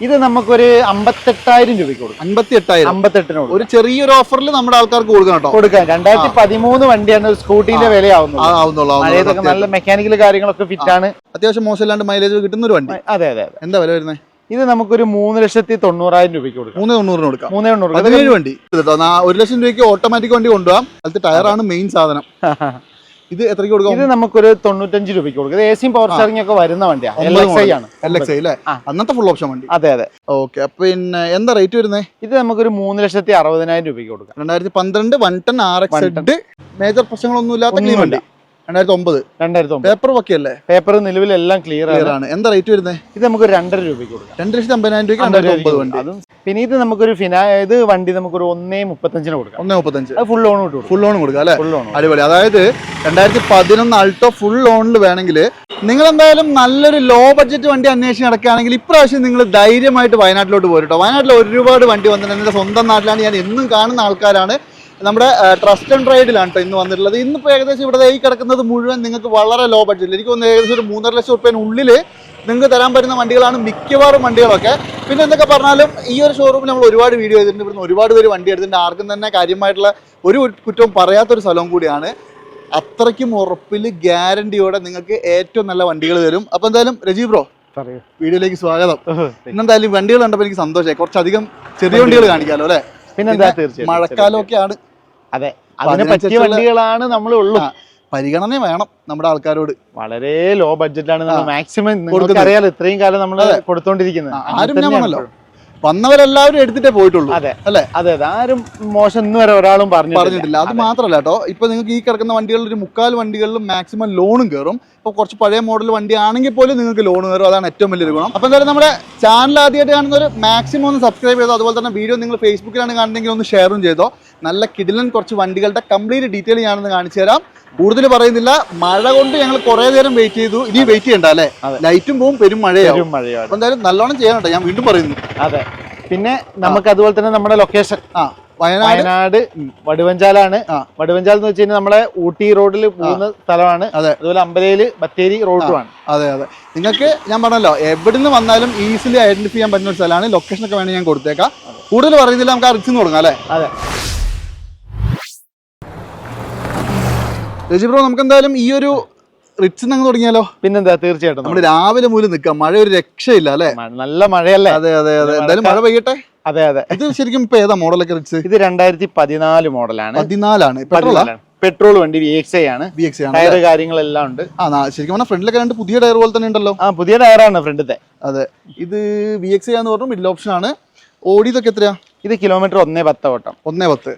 ഇത് നമുക്കൊരു അമ്പത്തെട്ടായിരം രൂപയ്ക്ക് കൊടുക്കാം. അമ്പത്തി എട്ടായിരം ഒരു ചെറിയൊരു ഓഫറിൽ നമ്മുടെ ആൾക്കാർക്ക് കൊടുക്കണം കേട്ടോ. കൊടുക്കാം. രണ്ടായിരത്തി പതിമൂന്ന് വണ്ടിയാണ് ഒരു സ്കൂട്ടിന്റെ വിലയാവുന്നത്. നല്ല മെക്കാനിക്കൽ കാര്യങ്ങളൊക്കെ ഫിറ്റ് ആണ്. അത്യാവശ്യം മോശമില്ലാണ്ട് മൈലേജ് കിട്ടുന്ന ഒരു വണ്ടി. അതെ അതെ എന്താ വില വരുന്നത് ഇത് നമുക്കൊരു മൂന്ന് ലക്ഷത്തി തൊണ്ണൂറായിരം രൂപയ്ക്ക് കൊടുക്കാം. മൂന്ന് തൊണ്ണൂറിന് കൊടുക്കാം. മൂന്ന് തൊണ്ണൂറ് പതിനേഴ് വണ്ടി. കേട്ടോ ഒരു ലക്ഷം രൂപയ്ക്ക് ഓട്ടോമാറ്റിക് വണ്ടി കൊണ്ടുപോകാം അതിൽ ടയറാണ് മെയിൻ സാധനം. ഇത് എത്രയ്ക്ക് കൊടുക്കും? ഇത് നമുക്കൊരു തൊണ്ണൂറ്റഞ്ച് രൂപയ്ക്ക് കൊടുക്കും. എ സിയും പവർ സ്റ്റാറിംഗ് ഒക്കെ വരുന്ന വണ്ടിയാണ് എൽ എക്സ് ഐ ആണ്. എൽ എക്സ് ഐ അല്ലേ? അന്നത്തെ ഫുൾ ഓപ്ഷൻ വണ്ടി. അതെ അതെ. ഓക്കെ പിന്നെ എന്താ റേറ്റ് വരുന്നത് ഇത് നമുക്കൊരു മൂന്ന് ലക്ഷത്തി അറുപതിനായിരം രൂപയ്ക്ക് കൊടുക്കാം. രണ്ടായിരത്തി പന്ത്രണ്ട് one ten R X major പ്രശ്നങ്ങളൊന്നും ഇല്ലാത്ത ക്ലീൻ വണ്ടി. രണ്ടായിരത്തി ഒമ്പത് രണ്ടായിരത്തി ഒമ്പത് പേപ്പർ ഒക്കെ അല്ലേ പേപ്പർ നിലവിലെല്ലാം ക്ലിയർ ക്ലിയർ ആണ്. എന്താ റേറ്റ് വരുന്നത് ഇത് നമുക്ക് രണ്ടര രൂപയ്ക്ക് കൊടുക്കാം. രണ്ട് ലക്ഷത്തി അമ്പതിനായിരം രൂപയ്ക്ക് രണ്ടായിരത്തി ഒമ്പത് വണ്ടി. അതും പിന്നെ ഇത് നമുക്കൊരു ഫിനാ ഇത് വണ്ടി നമുക്കൊരു ഒന്നേ മുപ്പത്തഞ്ചിന് കൊടുക്കാം. ഒന്നേ മുപ്പത്തഞ്ച്. അത് ഫുൾ ലോൺ കൊടുക്കും. ഫുൾ ലോൺ കൊടുക്കാം അല്ലേ? ഫുൾ ലോൺ അടിപൊളി. അതായത് രണ്ടായിരത്തി പതിനൊന്ന് അൾട്ടോ ഫുൾ ലോണിൽ വേണമെങ്കിൽ നിങ്ങൾ എന്തായാലും നല്ലൊരു ലോ ബഡ്ജറ്റ് വണ്ടി അന്വേഷിച്ച് നടക്കുകയാണെങ്കിൽ ഇപ്രാവശ്യം നിങ്ങൾ ധൈര്യമായിട്ട് വയനാട്ടിലോട്ട് പോരുട്ടോ. വയനാട്ടിൽ ഒരുപാട് വണ്ടി വന്നിട്ടുണ്ട്. എന്റെ സ്വന്തം നാട്ടിലാണ്. ഞാൻ എന്നും കാണുന്ന ആൾക്കാരാണ്. നമ്മുടെ ട്രസ്റ്റ് ആൻഡ് റൈഡിലാണ് കേട്ടോ ഇന്ന് വന്നിട്ടുള്ളത്. ഇന്നിപ്പോൾ ഏകദേശം ഇവിടെ ഈ കിടക്കുന്നത് മുഴുവൻ നിങ്ങൾക്ക് വളരെ ലോ ബഡ്ജറ്റിൽ എനിക്ക് തോന്നുന്നു ഏകദേശം ഒരു മൂന്നര ലക്ഷം റുപ്യനുള്ളിൽ നിങ്ങൾക്ക് തരാൻ പറ്റുന്ന വണ്ടികളാണ് മിക്കവാറും വണ്ടികളൊക്കെ. പിന്നെ എന്തൊക്കെ പറഞ്ഞാലും ഈ ഒരു ഷോറൂമിൽ നമ്മൾ ഒരുപാട് വീഡിയോ ചെയ്തിട്ടുണ്ട്. ഇവിടുന്ന് ഒരുപാട് പേര് വണ്ടി എടുത്തിട്ടുണ്ട്. ആർക്കും തന്നെ കാര്യമായിട്ടുള്ള ഒരു കുറ്റവും പറയാത്തൊരു സ്ഥലവും കൂടിയാണ്. അത്രയ്ക്കും ഉറപ്പിൽ ഗ്യാരണ്ടിയോടെ നിങ്ങൾക്ക് ഏറ്റവും നല്ല വണ്ടികൾ തരും. അപ്പോൾ എന്തായാലും രജീവ് ബ്രോ വീഡിയോയിലേക്ക് സ്വാഗതം. ഇന്നെന്തായാലും വണ്ടികൾ കണ്ടപ്പോൾ എനിക്ക് സന്തോഷമായി കുറച്ചധികം ചെറിയ വണ്ടികൾ കാണിക്കാമല്ലോ അല്ലേ? പിന്നെന്താ പിന്നെ തീർച്ചയായും മഴക്കാലമൊക്കെ ആണ് അതെ അതിനെ പറ്റിയ വണ്ടികളാണ് നമ്മൾ ഉള്ളൂ പരിഗണന വേണം നമ്മുടെ ആൾക്കാരോട്. വളരെ ലോ ബഡ്ജറ്റാണ് നമ്മൾ മാക്സിമം അറിയാലോ ഇത്രയും കാലം നമ്മൾ കൊടുത്തോണ്ടിരിക്കുന്നത്. ആരും പറഞ്ഞല്ലോ വന്നവരെല്ലാവരും എടുത്തിട്ടേ പോയിട്ടുള്ളൂ അതെ. അല്ലേ? അതെ അതെ. ആരും മോശം ഇന്ന് വരെ ഒരാളും പറഞ്ഞു പറഞ്ഞിട്ടില്ല. അത് മാത്രമല്ല കേട്ടോ ഇപ്പൊ നിങ്ങൾക്ക് ഈ കിടക്കുന്ന വണ്ടികളിൽ ഒരു മുക്കാൽ വണ്ടികളിലും മാക്സിമം ലോണും കയറും ഇപ്പൊ കുറച്ച് പഴയ മോഡൽ വണ്ടി ആണെങ്കിൽ പോലും നിങ്ങൾക്ക് ലോൺ കയറും അതാണ് ഏറ്റവും വലിയൊരു ഗുണം. അപ്പൊ എന്തായാലും നമ്മുടെ ചാനൽ ആദ്യമായിട്ട് കാണുന്നവർ മാക്സിമം ഒന്ന് സബ്സ്ക്രൈബ് ചെയ്തോ അതുപോലെ തന്നെ വീഡിയോ നിങ്ങൾ ഫേസ്ബുക്കിലാണ് കാണുന്നതെങ്കിൽ ഒന്ന് ഷെയറും ചെയ്തോ. നല്ല കിടിലൻ കുറച്ച് വണ്ടികളുടെ കംപ്ലീറ്റ് ഡീറ്റെയിൽ ഞാനൊന്ന് കാണിച്ചു തരാം. കൂടുതൽ പറയുന്നില്ല. മഴ കൊണ്ട് ഞങ്ങൾ കുറെ നേരം വെയിറ്റ് ചെയ്തു. ഇനി വെയിറ്റ് ചെയ്യണ്ട അല്ലേ? ലൈറ്റും പോവും പെരും മഴയാവും. മഴയാവും. എന്തായാലും നല്ലോണം ചെയ്യാനുണ്ട് ഞാൻ വീണ്ടും പറയുന്നു. അതെ. പിന്നെ നമുക്ക് അതുപോലെ തന്നെ നമ്മുടെ ലൊക്കേഷൻ ആ വയനാട്. വടുവഞ്ചാലാണ്. ആ. വടുവഞ്ചാൽ എന്ന് വെച്ചാൽ കഴിഞ്ഞാൽ നമ്മളെ ഊട്ടി റോഡിൽ പോകുന്ന സ്ഥലമാണ്. അതെ. അതുപോലെ അമ്പലയിൽ ബത്തേരി റോഡുമാണ് അതെ അതെ. നിങ്ങൾക്ക് ഞാൻ പറഞ്ഞല്ലോ എവിടുന്ന് വന്നാലും ഈസിലി ഐഡന്റിഫൈ ചെയ്യാൻ പറ്റുന്ന ഒരു സ്ഥലമാണ്. ലൊക്കേഷൻ ഒക്കെ വേണമെങ്കിൽ ഞാൻ കൊടുത്തേക്കാം. കൂടുതൽ പറയുന്നില്ല നമുക്ക് അറിച്ചു തുടങ്ങാം അല്ലേ? അതെ. രജി ബ്രോ നമുക്ക് എന്തായാലും ഈ ഒരു റിച്ച് അങ്ങ് തുടങ്ങിയാലോ? പിന്നെന്താ തീർച്ചയായിട്ടും. നമ്മൾ രാവിലെ മുതൽ നിൽക്കാം. മഴ ഒരു രക്ഷയില്ല അല്ലേ? നല്ല മഴയല്ലേ? അതെ അതെ അതെ. എന്തായാലും മഴ പെയ്യട്ടെ? അതെ അതെ. ഇത് ശരിക്കും ഇപ്പൊ ഏതാ മോഡലൊക്കെ റിച്ച്? ഇത് രണ്ടായിരത്തി പതിനാല് മോഡലാണ്. പതിനാലാണ്. പെട്രോൾ വണ്ടി വി എക്സ് ഐ ആണ്. വി എക്സ് ആണ് ടയർ കാര്യങ്ങളെല്ലാം ഉണ്ട്. ആ ശരിക്കും പറഞ്ഞാൽ ഫ്രണ്ടിലൊക്കെ രണ്ട് പുതിയ ടയർ പോലെ തന്നെ ഉണ്ടല്ലോ. ആ പുതിയ ടയറാണ് ഫ്രണ്ടിന്റെ അതെ. ഇത് വി എക്സ് ആന്ന് പറഞ്ഞു മിഡിൽ ഓപ്ഷൻ ആണ്. ഓടിയതൊക്കെ എത്രയാ? ഇത് കിലോമീറ്റർ ഒന്നേ പത്ത് ഓട്ടം. ഒന്നേ പത്ത്.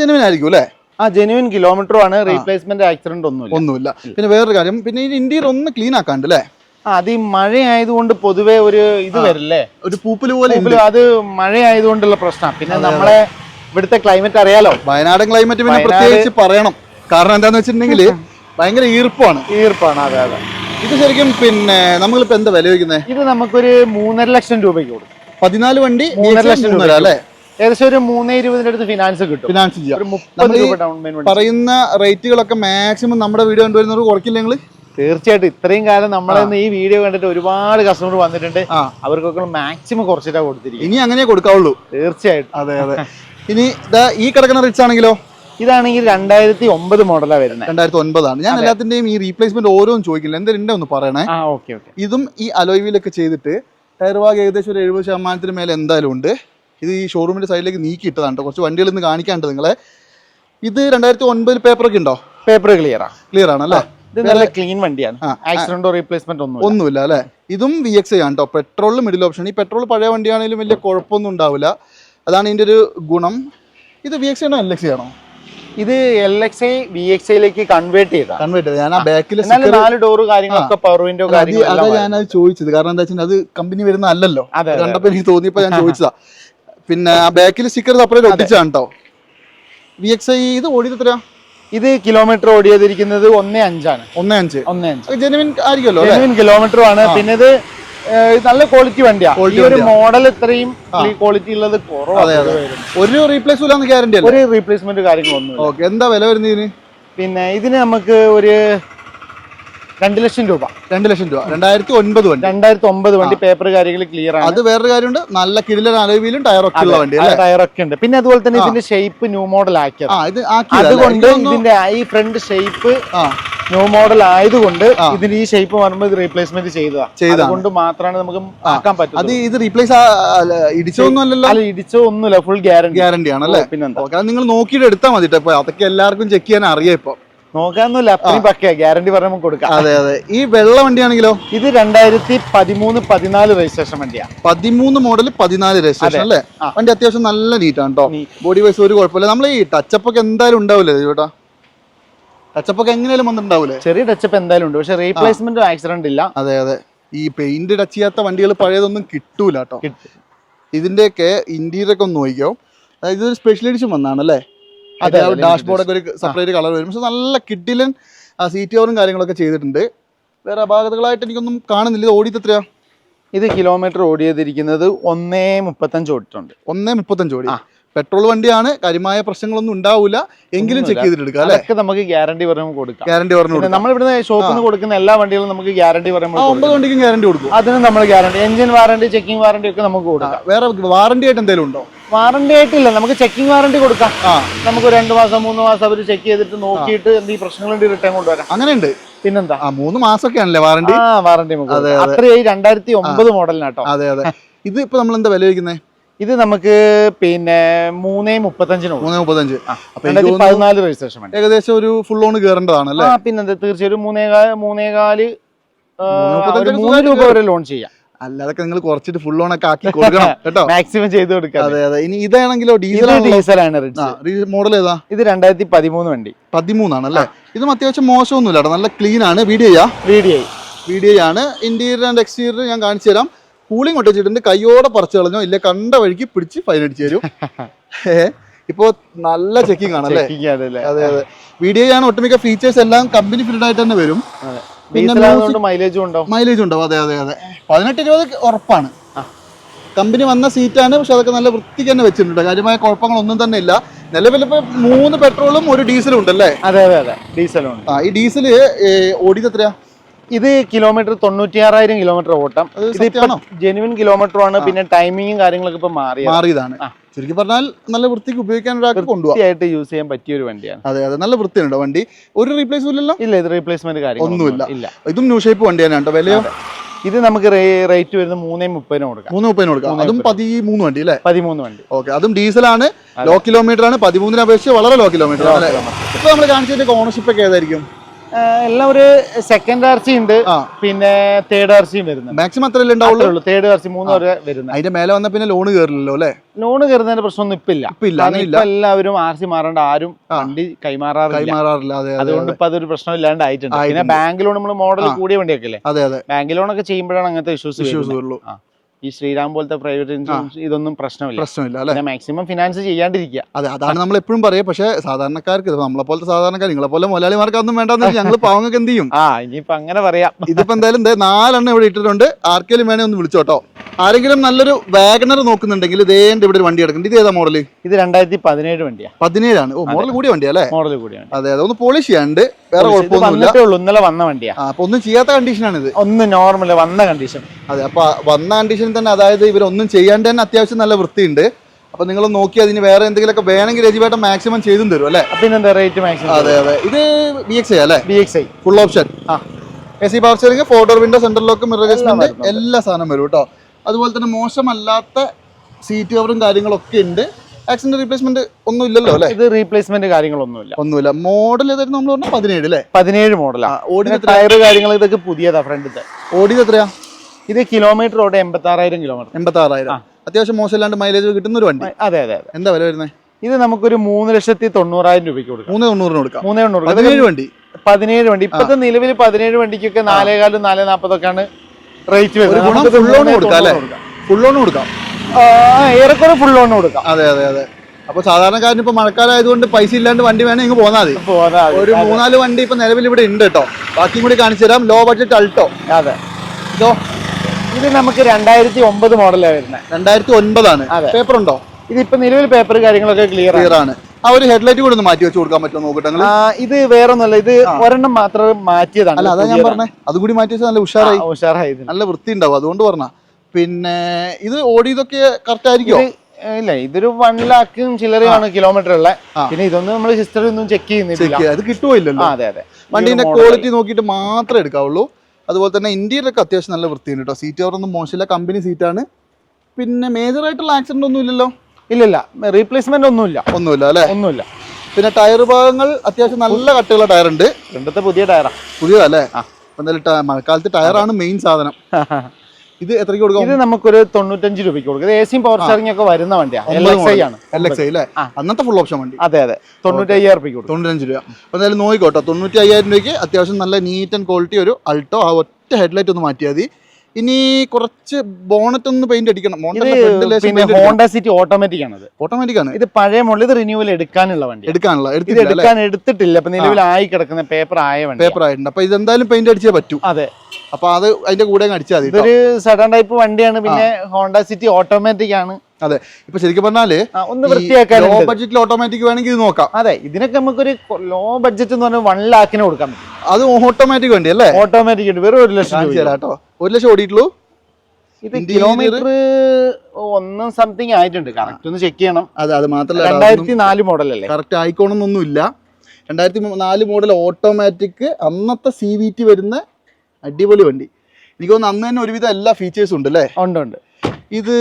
ജെനുവിൻ ആയിരിക്കും അല്ലേ? ആ ജെനുവിൻ കിലോമീറ്റർ ആണ് റീപ്ലേസ്മെന്റ് ആക്സിഡന്റ് ഒന്നുമില്ല. ഒന്നുമില്ല. പിന്നെ വേറൊരു കാര്യം പിന്നെ ഈ ഇന്റീരിയർ ഒന്ന് ക്ലീൻ ആക്കാണ്ട് അല്ലേ അത് ഈ മഴ ആയതുകൊണ്ട് പൊതുവെ ഒരു ഇത് വരില്ലേ? ഒരു പൂപ്പൽ പോലെ അത് മഴ ആയതുകൊണ്ടുള്ള പ്രശ്നം. പിന്നെ നമ്മളെ ഇവിടുത്തെ ക്ലൈമറ്റ് അറിയാലോ? വയനാടൻ ക്ലൈമറ്റ് പിന്നെ പ്രത്യേകിച്ച് പറയണം. കാരണം എന്താന്ന് വെച്ചിട്ടുണ്ടെങ്കിൽ ഭയങ്കര ഈർപ്പാണ്. ഈർപ്പാണ് അതെ അതെ. ഇത് ശരിക്കും പിന്നെ നമ്മളിപ്പോ എന്താ വില വയ്ക്കുന്നത് ഇത് നമുക്കൊരു മൂന്നര ലക്ഷം രൂപയ്ക്ക് കൊടുക്കും. പതിനാല് വണ്ടി മൂന്നര ലക്ഷം രൂപ അല്ലേ? ഏകദേശം ഒരു മൂന്നേ ഇരുപതിന്റെ അടുത്ത് ഫിനാൻസ് കിട്ടും. ഫിനാൻസ് ചെയ്യാം. പറയുന്ന റേറ്റുകളൊക്കെ മാക്സിമം നമ്മുടെ വീഡിയോ കണ്ടുവരുന്നവർ കുറക്കില്ലെങ്കിൽ നിങ്ങൾ തീർച്ചയായിട്ടും. ഇത്രയും കാലം നമ്മളെ ഈ വീഡിയോ കണ്ടിട്ട് ഒരുപാട് കസ്റ്റമർ വന്നിട്ടുണ്ട്. അവർക്കൊക്കെ മാക്സിമം കുറച്ചിട്ടാ കൊടുത്തിരിക്കും ഇനി അങ്ങനെ കൊടുക്കാവുള്ളൂ. തീർച്ചയായിട്ടും. അതെ അതെ. ഇനി ഇതാ ഈ കിടക്കുന്ന റിച്ച് ആണെങ്കിലോ? ഇതാണെങ്കിൽ രണ്ടായിരത്തി ഒമ്പത് മോഡലാണ് വരുന്നത് രണ്ടായിരത്തി ഒൻപതാണ് ഞാൻ എല്ലാത്തിന്റെയും ഈ റീപ്ലേസ്മെന്റ് ഓരോന്നും ചോദിക്കില്ല എന്തെങ്കിലും ഒന്ന് പറയണേ. ആ ഓക്കെ ഓക്കെ. ഇതും ഈ അലോയിലൊക്കെ ചെയ്തിട്ട് ടയർ വാഗ് ഏകദേശം ഒരു എഴുപത് ശതമാനത്തിന് മേലെ എന്തായാലും ഉണ്ട്. ഇത് ഈ ഷോറൂമിന്റെ സൈഡിലേക്ക് നീക്കിയിട്ടതാണ് കേട്ടോ കുറച്ച് വണ്ടികൾ ഇന്ന് കാണിക്കാണ്ട് നിങ്ങളെ. ഇത് രണ്ടായിരത്തി ഒൻപതിൽ പേപ്പറൊക്കെ ഉണ്ടോ? പേപ്പർ ക്ലിയർ ആ. ക്ലിയർ ആണ് അല്ലേ? ഇത് നല്ല ക്ലീൻ വണ്ടിയാണ്. ആക്സിഡന്റോ റീപ്ലേസ്മെന്റ് ഒന്നും ഒന്നുമില്ല. അല്ലേ? ഇതും വി എക്സ് ആണ് കേട്ടോ പെട്രോളിൽ മിഡിൽ ഓപ്ഷൻ ഈ പെട്രോൾ പഴയ വണ്ടിയാണെങ്കിലും വലിയ കുഴപ്പമൊന്നും ഉണ്ടാവില്ല. അതാണ് ഇതിന്റെ ഒരു ഗുണം. ഇത് വി എക്സ് ആണോ എൽ എക്സ് ആണോ? ഇത് L X I V X ഐയിലേക്ക് convert ചെയ്ത കൺവേർട്ട് ചെയ്ത ഞാൻ ആ ബാക്കിൽ നാല് ഡോറ് കാര്യങ്ങളൊക്കെ പവർ വിൻഡോ അതാ കാര്യങ്ങളെല്ലാം ഞാനത് ചോദിച്ചത്. കാരണം എന്താ വെച്ചാൽ അത് കമ്പനി വരുന്ന അല്ലല്ലോ. കണ്ടപ്പോൾ അതെ. കണ്ടപ്പോ എനിക്ക് തോന്നിയപ്പോ ഞാൻ ചോദിച്ചതാ. പിന്നെ ആ ബാക്കിൽ സ്റ്റിക്കർ സെപ്പറേറ്റ് ഒട്ടിച്ചാണ് കേട്ടോ വി എക്സ് ഐ ഇത് ഓടിയത് എത്രയാ ഇത് കിലോമീറ്റർ ഓടിയതിരിക്കുന്നത് ഒന്നേ അഞ്ചാണ്. ഒന്നേ അഞ്ച്. ഒന്നേ അഞ്ച്. ജെനുവിൻ ആയിരിക്കുമല്ലോ ജെനുവിൻ കിലോമീറ്റർ ആണ്. പിന്നെ ഇത് നല്ല ക്വാളിറ്റി വണ്ടിയാണ് ഈ ഒരു. മോഡൽ ഇത്രയും ക്വാളിറ്റി ഉള്ളത് കുറവാണ് ഒരു റീപ്ലേസ് ഇല്ലാന്ന് ഗ്യാരണ്ടി അല്ലേ? ഒരു റീപ്ലേസ്മെന്റ് കാര്യങ്ങളൊന്നും ഓക്കെ എന്താ വില വരുന്നതിന്? പിന്നെ ഇതിന് നമുക്ക് ഒരു രണ്ട് ലക്ഷം രൂപ. രണ്ട് ലക്ഷം രൂപ. രണ്ടായിരത്തി ഒൻപത് വണ്ടി. രണ്ടായിരത്തി ഒമ്പത് വണ്ടി പേപ്പർ കാര്യങ്ങൾ ക്ലിയർ ആണ്. അത് വേറൊരു കാര്യമുണ്ട്. നല്ല കിടിലൻ അലവിയിലും ടയറൊക്കെ ഉള്ള വണ്ടി ടയറൊക്കെ ഉണ്ട്. പിന്നെ അതുപോലെ തന്നെ ഇതിന്റെ ഷേപ്പ് ന്യൂ മോഡൽ ആക്കിയത്. അതുകൊണ്ട് ഇതിന്റെ ഈ ഫ്രണ്ട് ഷേപ്പ് ആ. ന്യൂ മോഡൽ ആയതുകൊണ്ട് ഇതിന് ഈ ഷേപ്പ് വരുമ്പോൾ ഇത് റീപ്ലേസ്മെന്റ് ചെയ്തതാ. ചെയ്തതാണ്. അതുകൊണ്ട് മാത്രമാണ് നമുക്ക് ആക്കാൻ അത് പറ്റുന്നത് ഇത് റീപ്ലേസ് ഇടിച്ചൊന്നും അല്ലല്ലോ? അല്ല ഇടിച്ചോ ഒന്നുമില്ല. ഫുൾ ഗ്യാരണ്ടി ഗ്യാരണ്ടി ആണല്ലേ? പിന്നെ നിങ്ങൾ നോക്കിയിട്ട് എടുത്താൽ മതി അതൊക്കെ എല്ലാവർക്കും ചെക്ക് ചെയ്യാൻ അറിയാം ഇപ്പൊ. നോക്കാന്നൊന്നുമില്ല അപ്പം പക്കയാ. ഗ്യാരണ്ടി പറയുമ്പോൾ കൊടുക്കാം. അതെ അതെ. ഈ വെള്ള വണ്ടിയാണെങ്കിലോ? ഇത് രണ്ടായിരത്തി പതിമൂന്ന് പതിനാല് രജിസ്ട്രേഷൻ വണ്ടിയാ. പതിമൂന്ന് മോഡൽ പതിനാല് രജിസ്ട്രേഷൻ അല്ലേ? വണ്ടി അത്യാവശ്യം നല്ല നീറ്റാണ് കേട്ടോ ബോഡി വൈസ് ഒരു കുഴപ്പമില്ല. നമ്മൾ ഈ ടച്ചപ്പ് ഒക്കെ എന്തായാലും ഉണ്ടാവില്ലേ ചേട്ടാ ടച്ചപ്പ് ഒക്കെ എങ്ങനെയാലും വന്നിട്ടുണ്ടാവില്ലേ ചെറിയ ടച്ചപ്പ് എന്തായാലും ഉണ്ട്. പക്ഷെ റീപ്ലേസ്മെന്റ് ആക്സിഡന്റ് ഇല്ല. അതെ അതെ. ഈ പെയിന്റ് ടച്ച് ചെയ്യാത്ത വണ്ടികൾ പഴയതൊന്നും കിട്ടൂല കേട്ടോ. ഇതിന്റെയൊക്കെ ഇന്റീരിയർ ഒക്കെ ഒന്ന് നോക്കിയോ അതായത് ഇതൊരു സ്പെഷ്യൽ എഡിഷൻ വന്നാണല്ലേ അതെ, ഡാഷ്ബോർഡ് ഒക്കെ ഒരു സെപ്പറേറ്റ് കളർ വരും. പക്ഷെ നല്ല കിഡിലൻ സീറ്റ് കവറും കാര്യങ്ങളൊക്കെ ചെയ്തിട്ടുണ്ട്. വേറെ അപാകതകളായിട്ട് എനിക്കൊന്നും കാണുന്നില്ല. ഇത് ഓടിയത് എത്രയാ? ഇത് കിലോമീറ്റർ ഓടിയതിരിക്കുന്നത് ഒന്നേ മുപ്പത്തഞ്ച് ഓടിയിട്ടുണ്ട്. ഒന്നേ മുപ്പത്തഞ്ച് ഓടി. പെട്രോൾ വണ്ടിയാണ് കാര്യമായ പ്രശ്നങ്ങളൊന്നും ഉണ്ടാവില്ല എങ്കിലും ചെക്ക് ചെയ്തിട്ട് എടുക്കാം അല്ലെ? നമുക്ക് ഗ്യാരണ്ടി പറഞ്ഞു കൊടുക്കാം. ഗ്യാരണ്ടി പറഞ്ഞു നമ്മൾ ഇവിടുന്ന് ഷോപ്പിൽ നിന്ന് കൊടുക്കുന്ന എല്ലാ വണ്ടികളും നമുക്ക് ഗ്യാരണ്ടി പറയുമ്പോൾ ഒമ്പത് വണ്ടിക്കും ഗ്യാരണ്ടി കൊടുക്കും. അതിന് നമ്മൾ guarantee engine warranty checking warranty ഒക്കെ നമുക്ക് കൊടുക്കാം. വേറെ വാറണ്ടി ആയിട്ട് എന്തെങ്കിലും ഉണ്ടോ? വാറണ്ടി ആയിട്ടില്ല. നമുക്ക് ചെക്കിംഗ് വാറണ്ടി കൊടുക്കാം. നമുക്ക് രണ്ട് മാസം മൂന്ന് മാസം അവർ ചെക്ക് ചെയ്തിട്ട് നോക്കിയിട്ട് എന്ത് പ്രശ്നങ്ങളുണ്ട് റിട്ടേൺ കൊണ്ടുവരാം. അങ്ങനെയുണ്ട്. പിന്നെന്താ? മൂന്ന് മാസമൊക്കെ ആണല്ലേ വാറണ്ടി ആ വാറണ്ടി. അത്രയായി രണ്ടായിരത്തി ഒമ്പത് മോഡലിനാട്ടോ അതെ അതെ. ഇത് ഇപ്പൊ നമ്മൾ എന്താ വില വയ്ക്കുന്നത് ഇത് നമുക്ക് പിന്നെ മൂന്നേ മുപ്പത്തഞ്ചിന്. മൂന്നേ മുപ്പത്തഞ്ച്. പതിനാല് രജിസ്ട്രേഷൻ ഏകദേശം ഒരു ഫുൾ ഓൺ കയറേണ്ടതാണ് അല്ലേ? പിന്നെ തീർച്ചയായും മൂന്നേകാൽ മൂന്നേകാൽ മൂന്ന് രൂപ വരെ ലോൺ ചെയ്യാം. അല്ലാതൊക്കെ നിങ്ങൾ കുറച്ചിട്ട് ഫുൾ ഓൺ ഒക്കെ ആക്കി കൊടുക്കണം കേട്ടോ? മാക്സിമം ചെയ്ത് കൊടുക്കാം. അതെ അതെ. ഇനി ഇതാണെങ്കിലോ ഡീസൽ ഡീസൽ ഡീസലാണ് മോഡൽ ഏതാ? ഇത് രണ്ടായിരത്തി പതിമൂന്ന് വണ്ടി. പതിമൂന്നാണ് അല്ലേ? ഇതും അത്യാവശ്യം മോശമൊന്നുമില്ല നല്ല ക്ലീൻ ആണ്. വീഡിയോ വീഡിയോ വീഡിയോ ആണ് ഇന്റീരിയർ ആൻഡ് എക്സ്റ്റീരിയർ ഞാൻ കാണിച്ചു തരാം. കൂളിംഗ് ഒട്ടിച്ചിട്ടുണ്ട് കയ്യോടെ പറിച്ചു കളഞ്ഞോ ഇല്ല കണ്ട വഴിക്ക് പിടിച്ച് ഫൈൻ അടിച്ചു തരും. ഇപ്പോ നല്ല ചെക്കിംഗ് ആണ് അല്ലേ? അതെ അതെ. വീഡിയോ ആണ് ഒട്ടുമിക്ക ഫീച്ചേഴ്സ് എല്ലാം കമ്പനി ഫിൽഡ് ആയിട്ട് തന്നെ വരും. മൈലേജും ഉണ്ടാവും മൈലേജ് ഉണ്ടാവും അതെ അതെ അതെ. പതിനെട്ട് ഇരുപത് ഉറപ്പാണ്. കമ്പനി വന്ന സീറ്റാണ് പക്ഷെ അതൊക്കെ നല്ല വൃത്തിക്ക് തന്നെ വെച്ചിട്ടുണ്ട്. കാര്യമായ കുഴപ്പങ്ങളൊന്നും തന്നെ ഇല്ല. നിലവിൽ ഇപ്പൊ മൂന്ന് പെട്രോളും ഒരു ഡീസലും ഉണ്ടല്ലേ? അതെ അതെ അതെ. ഡീസലും ഈ ഡീസൽ ഓടിയത് എത്രയാ? ഇത് കിലോമീറ്റർ തൊണ്ണൂറ്റിയാറായിരം കിലോമീറ്റർ ഓട്ടം. ഇതിപ്പോ ജെനുവിൻ കിലോമീറ്റർ ആണ്. പിന്നെ ടൈമിങ്ങും കാര്യങ്ങളൊക്കെ ഇപ്പൊ മാറി മാറിയതാണ്. ശരിക്കും ചുരുക്കി പറഞ്ഞാൽ നല്ല വൃത്തിക്ക് ഉപയോഗിക്കാൻ ഒരാൾക്ക് കൊണ്ടുപോകാനായിട്ട് യൂസ് ചെയ്യാൻ പറ്റിയ ഒരു വണ്ടിയാണ്. അതെ അതെ. നല്ല വൃത്തിയുണ്ടോ വണ്ടി? ഒരു റീപ്ലേസ് ഇല്ലല്ലോ? ഇല്ല ഇത് റീപ്ലേസ്മെന്റ് കാര്യം ഒന്നുമില്ല. ഇല്ല. ഇതും ന്യൂ ഷേപ്പ് വണ്ടിയാണ് കേട്ടോ. വിലയോ? ഇത് നമുക്ക് റേറ്റ് വരുന്നത് മൂന്നേ മുപ്പതിന് കൊടുക്കാം. മൂന്ന് മുപ്പതിന് കൊടുക്കാം. അതും പതിമൂന്ന് വണ്ടി അല്ലേ? പതിമൂന്ന് വണ്ടി. ഓക്കെ അതും ഡീസലാണ് ലോ കിലോമീറ്റർ ആണ്. പതിമൂന്നിനെ അപേക്ഷിച്ച് വളരെ ലോ കിലോമീറ്റർ ആണ് ഇപ്പൊ നമ്മൾ കാണിച്ചതിന്റെ ഓണർഷിപ്പ് ഒക്കെ ഏതായിരിക്കും? എല്ലാം ഒരു സെക്കൻഡ് ആർസി ഉണ്ട്. പിന്നെ തേർഡ് ആർസിയും വരുന്നത് മാക്സിമം അത്രയല്ലേ ഉണ്ടാവുള്ളൂ? തേർഡ് ആർസി മൂന്ന് വരെ വരുന്നത് അതിന്റെ മേലെ വന്ന പിന്നെ ലോൺ കയറില്ലല്ലോ അല്ലേ? ലോണ് കയറുന്നതിന്റെ പ്രശ്നമൊന്നും ഇപ്പൊ ഇല്ല. ഇപ്പൊ എല്ലാവരും ആർസി മാറേണ്ട ആരും. വണ്ടി കൈമാറാറില്ല. കൈമാറാറില്ല അതെ അതെ അതുകൊണ്ട് ഇപ്പൊ അതൊരു പ്രശ്നം ഇല്ലാണ്ടായിട്ടുണ്ട് പിന്നെ ബാങ്ക് ലോൺ നമ്മൾ മോഡൽ കൂടിയ വണ്ടിയൊക്കെ അല്ലേ? അതെ അതെ. ബാങ്ക് ലോൺ ഒക്കെ ചെയ്യുമ്പോഴാണ് അങ്ങനത്തെ ഇഷ്യൂസ് ഇഷ്യൂസ് വരുള്ളൂ. ഈ ശ്രീറാം പോലത്തെ പ്രൈവറ്റ് ഇൻഷുറൻസ് ഇതൊന്നും പ്രശ്നമില്ല. പ്രശ്നമില്ല അല്ലെ? മാക്സിമം ഫിനാൻസ് ചെയ്യാണ്ടിരിക്കുക അതെ അതാണ് നമ്മൾ എപ്പോഴും പറയുക പക്ഷേ സാധാരണക്കാർക്ക് നമ്മളെ പോലത്തെ സാധാരണക്കാർ നിങ്ങളെ പോലെ മുതലാളിമാർക്ക് ഒന്നും വേണ്ടെന്ന് ഞങ്ങൾ പാവങ്ങൾക്ക് എന്ത് ചെയ്യും? ആ ഇനിയിപ്പോ അങ്ങനെ പറയാം. ഇതിപ്പോ എന്തായാലും നാലെണ്ണം ഇവിടെ ഇട്ടിട്ടുണ്ട്. ആർക്കെങ്കിലും വേണേ ഒന്ന് വിളിച്ചോട്ടോ. ആരെങ്കിലും നല്ലൊരു വാഗണർ നോക്കുന്നുണ്ടെങ്കിൽ ഇതേണ്ട് ഇവിടെ ഒരു വണ്ടി എടുക്കുന്നുണ്ട് ഇത് ഏതാ മോഡൽ ഇത് രണ്ടായിരത്തി പതിനേഴ് വണ്ടിയാണ് പതിനേഴാണ്. ഓ മോഡൽ കൂടിയ വണ്ടിയാ അല്ലേ? മോഡൽ കൂടിയാണ് അതെ അതെ. ഒന്ന് പോളിഷ് ചെയ്യാണ്ട് വേറെ കുഴപ്പമൊന്നുമില്ല. ഇന്നലെ വന്ന വണ്ടിയാ. ആ അപ്പൊ ഒന്നും ചെയ്യാത്ത കണ്ടീഷനാണ് ഇത് ഒന്ന് നോർമൽ വന്ന കണ്ടീഷൻ അതെ അപ്പൊ വന്ന കണ്ടീഷൻ തന്നെ അതായത് ഇവരൊന്നും ചെയ്യാണ്ട് തന്നെ അത്യാവശ്യം നല്ല വൃത്തിയുണ്ട്. അപ്പൊ നിങ്ങൾ നോക്കി അതിന് വേറെ എന്തെങ്കിലുമൊക്കെ വേണമെങ്കിൽ രജിവേട്ട മാക്സിമം ചെയ്തും തരും അല്ലേ? പിന്നെന്താ റേറ്റ് മാക്സിമം അതെ അതെ. ഇത് ബി എക്സ് ഐ അല്ലേ? B X I full option ആ. A C power steering door window central lock mirror. എല്ലാ സാധനം വരും കേട്ടോ. അതുപോലെ തന്നെ മോശമല്ലാത്ത സീറ്റ് കവറും കാര്യങ്ങളൊക്കെ ഉണ്ട്. ആക്സിഡന്റ് റീപ്ലേസ്മെന്റ് ഒന്നും ഇല്ലല്ലോ അല്ലേ? ഇത് റീപ്ലേസ്മെന്റ് കാര്യങ്ങളൊന്നുമില്ല. ഒന്നുമില്ല. മോഡൽ ഏതായിരുന്നു നമ്മൾ പറഞ്ഞാൽ പതിനേഴ് അല്ലേ? പതിനേഴ് മോഡലാണ് ഓടിയത് ടയർ കാര്യങ്ങൾ ഇതൊക്കെ പുതിയതാ ഫ്രണ്ടിത്തെ ഓടിയത് എത്രയാ? ഇത് കിലോമീറ്റർ ഓടെ എൺപത്തി ആറായിരം കിലോമീറ്റർ എൺപത്തി ആറായിരം. അത്യാവശ്യം മോശമില്ലാണ്ട് മൈലേജ് കിട്ടുന്ന ഒരു വണ്ടി. അതെ അതെ അതെ. എന്താ വില വരുന്നത് ഇത് നമുക്കൊരു മൂന്ന് ലക്ഷത്തി തൊണ്ണൂറായിരം രൂപയ്ക്ക് കൊടുക്കാം. മൂന്ന് തൊണ്ണൂറിന് കൊടുക്കാം. മൂന്നേ തൊണ്ണൂറ് പതിനേഴ് വണ്ടി. പതിനേഴ് വണ്ടി. ഇപ്പത്തെ നിലവിൽ പതിനേഴ് വണ്ടിക്കൊക്കെ നാലേകാലും നാല് നാൽപ്പതൊക്കെയാണ് റേറ്റ് വരുന്നത്. ഫുൾ ലോൺ കൊടുക്കാം അല്ലേ? ഫുൾ ലോൺ കൊടുക്കാം. ഏറെക്കുറെ ഫുൾ ലോൺ കൊടുക്കാം. അതെ അതെ അതെ. അപ്പൊ സാധാരണക്കാരന് ഇപ്പൊ മഴക്കാലമായതുകൊണ്ട് പൈസ ഇല്ലാണ്ട് വണ്ടി വേണേ ഇങ്ങ് പോന്നാൽ മതി. ഒരു മൂന്നാൽ വണ്ടി ഇപ്പൊ നിലവിൽ ഇവിടെ ഉണ്ട് കേട്ടോ ബാക്കിയും കൂടി കാണിച്ചു തരാം. ലോ ബഡ്ജറ്റ് അൾട്ടോ അതെ. ഇതോ? ഇത് നമുക്ക് രണ്ടായിരത്തി ഒമ്പത് മോഡലാണ് വരുന്നത് രണ്ടായിരത്തി ഒൻപതാണ് പേപ്പർ ഉണ്ടോ? ഇതിപ്പോ നിലവിൽ പേപ്പർ കാര്യങ്ങളൊക്കെ ക്ലിയർ ക്ലിയർ ആണ്. ആ ഒരു ഹെഡ്ലൈറ്റ് കൂടെ ഒന്ന് മാറ്റി വെച്ച് കൊടുക്കാൻ പറ്റുമോ നോക്കട്ടെ ഇത് വേറെ ഒന്നല്ല ഇത് ഒരെണ്ണം മാത്രം മാറ്റിയതാണ്. അല്ല അതാ ഞാൻ പറഞ്ഞത് പറഞ്ഞേ. അതുകൂടി മാറ്റി വെച്ചാൽ നല്ല ഉഷാറായി. ഉഷാറായി നല്ല വൃത്തി ഉണ്ടാവും അതുകൊണ്ട് പറഞ്ഞ. പിന്നെ ഇത് ഓടിയതൊക്കെ കറക്റ്റ് ആയിരിക്കും ഇല്ല ഇതൊരു വൺ ലാക്കും ചില്ലറയാണ് കിലോമീറ്റർ ഉള്ള. പിന്നെ ഇതൊന്നും നമ്മൾ ഹിസ്റ്ററി ഒന്നും ചെക്ക് ചെയ്യുന്നില്ല. അത് കിട്ടുമോ അതെ അതെ. വണ്ടീന്റെ ക്വാളിറ്റി നോക്കിയിട്ട് മാത്രമേ എടുക്കാവുള്ളൂ. അതുപോലെ തന്നെ ഇന്ത്യയിലൊക്കെ ഒക്കെ അത്യാവശ്യം നല്ല വൃത്തിയുണ്ട് കേട്ടോ. സീറ്റ് കവറൊന്നും മോശമില്ല. കമ്പനി സീറ്റാണ് പിന്നെ മേജർ ആയിട്ടുള്ള ആക്സിഡന്റ് ഒന്നും ഇല്ലല്ലോ? ഇല്ലില്ല റീപ്ലേസ്മെന്റ് ഒന്നുമില്ല. ഒന്നുമില്ല അല്ലേ? ഒന്നുമില്ല. പിന്നെ ടയർ ഭാഗങ്ങൾ അത്യാവശ്യം നല്ല കട്ടിയുള്ള ടയർ ഉണ്ട്. രണ്ടത്തെ പുതിയ ടയറാ പുതിയതല്ലേ? എന്തായാലും മഴക്കാലത്ത് ടയറാണ് മെയിൻ സാധനം. ഇത് എത്രയ്ക്ക് കൊടുക്കും? ഇത് നമുക്കൊരു തൊണ്ണൂറ്റഞ്ച് രൂപയ്ക്ക് കൊടുക്കും. ഇത് എ സിയും പവർ സ്റ്റാറിംഗ് ഒക്കെ വരുന്ന വണ്ടിയാണ്. അന്നത്തെ ഫുൾ ഓപ്ഷൻ വണ്ടി. അതെ അതെ. തൊണ്ണൂറ്റയ്യായിരം രൂപയ്ക്ക് കൊടുക്കും. തൊണ്ണൂറ്റഞ്ച് രൂപ. അപ്പോൾ എന്തായാലും നോക്കിക്കോട്ടോ. തൊണ്ണൂറ്റി അയ്യായിരം രൂപയ്ക്ക് അത്യാവശ്യം നല്ല നീറ്റ് ആൻഡ് ക്വാളിറ്റി ഒരു അൾട്ടോ ആ ഒറ്റ ഹെഡ്ലൈറ്റ് ഒന്ന് മാറ്റിയാൽ മതി. ഇനി കുറച്ച് ബോണറ്റ് ഒന്ന് പെയിന്റ് അടിക്കണം. പിന്നെ ഹോണ്ട സിറ്റി ഓട്ടോമാറ്റിക് ആണ് ഓട്ടോമാറ്റിക് ആണ്. ഇത് പഴയ മോഡൽ ഇത് റിന്യൂവൽ എടുക്കാനുള്ള വണ്ടി എടുക്കാനുള്ള എടുക്കാൻ എടുത്തിട്ടില്ല അപ്പൊ നിലവിൽ ആയി കിടക്കുന്ന പേപ്പർ ആയ വണ്ടി പേപ്പർ ആയിട്ടുണ്ട്. അപ്പൊ ഇതെന്തായാലും പെയിന്റ് അടിച്ചേ പറ്റൂ. അതെ. അപ്പൊ അത് അതിന്റെ കൂടെ അടിച്ചാൽ മതി. ഇതൊരു സഡൻ ടൈപ്പ് വണ്ടിയാണ് പിന്നെ ഹോണ്ട സിറ്റി ഓട്ടോമാറ്റിക് ആണ്. അതെ. ഇപ്പൊ ശരിക്കും പറഞ്ഞാൽ ഒന്ന് വൃത്തിയാക്കാൻ ലോ ബഡ്ജറ്റിൽ ഓട്ടോമാറ്റിക് വേണമെങ്കിൽ ഇത് നോക്കാം. അതെ ഇതിനൊക്കെ നമുക്കൊരു ലോ ബഡ്ജറ്റ് എന്ന് പറഞ്ഞാൽ വൺ ലാക്കിന് കൊടുക്കാൻ പറ്റും. അത് ഓട്ടോമാറ്റിക് വേണ്ടി അല്ലേ? ഓട്ടോമാറ്റിക് ഉണ്ട് വെറും ഒരു ലക്ഷം കേട്ടോ ഒരു ലക്ഷം ഓടിയിട്ടുള്ളൂ? ഇത് കിലോമീറ്റർ ഒന്നും സംതിങ് ആയിട്ടുണ്ട്. കറക്റ്റ് ഒന്ന് ചെക്ക് ചെയ്യണം. അതെ അത് മാത്രമല്ല രണ്ടായിരത്തി നാല് മോഡൽ അല്ലേ? കറക്റ്റ് ആയിക്കോണമെന്നൊന്നുമില്ല രണ്ടായിരത്തി നാല് മോഡൽ ഓട്ടോമാറ്റിക് അന്നത്തെ സി വി ടി വരുന്ന അടിപൊളി വണ്ടി. എനിക്ക് തോന്നുന്നു അന്ന് തന്നെ ഒരുവിധം എല്ലാ ഫീച്ചേഴ്സും ഉണ്ട് അല്ലേ? ഉണ്ട് ഉണ്ട്. ഇത്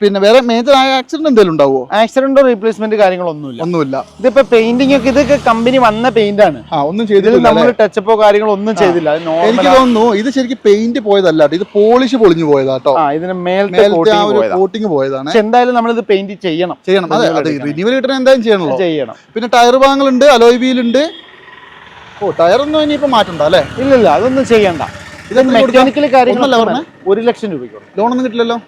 പിന്നെ വേറെ മേജർ ആയ ആക്സിഡന്റ് എന്തെങ്കിലും ഉണ്ടാവുമോ ആക്സിഡന്റോ റീപ്ലേസ്മെന്റ് കാര്യങ്ങളൊന്നുമില്ല. ഒന്നുമില്ല. ഇതിപ്പോ പെയിന്റിംഗ് ഒക്കെ ഇതൊക്കെ കമ്പനി വന്ന പെയിന്റ് ആണ്. ആ ഒന്നും ചെയ്തില്ല നമ്മൾ ടച്ചപ്പോ കാര്യങ്ങളോ ഒന്നും ചെയ്തില്ല. എനിക്ക് തോന്നുന്നു ഇത് ശരിക്കും പെയിന്റ് പോയതല്ല ഇത് പോളിഷ് പൊളിഞ്ഞു പോയതാട്ടോ ഇതിന് മേലത്തെ കോട്ടിങ് പോയതാണ്. പക്ഷെ എന്തായാലും നമ്മൾ ഇത് പെയിന്റ് ചെയ്യണം. ചെയ്യണം. അതെ അതെ റിന്യൂവൽ കിട്ടണം എന്തായാലും ചെയ്യണല്ലോ. ചെയ്യണം. പിന്നെ ടയർ ഭാഗങ്ങളുണ്ട് അലോയ് വീലുണ്ട് ഓ ടയറൊന്നും ഇനിയിപ്പോ മാറ്റണ്ട അല്ലേ? ഇല്ലല്ല അതൊന്നും ചെയ്യണ്ട. ഇത് ഇതെത്ര കൊടുക്കാം? മെക്കാനിക്കൽ കാര്യങ്ങളല്ല പറഞ്ഞ. ഒരു ലക്ഷം രൂപയ്ക്ക് കൊടുക്കും. ലോണൊന്നും കിട്ടില്ലല്ലോ?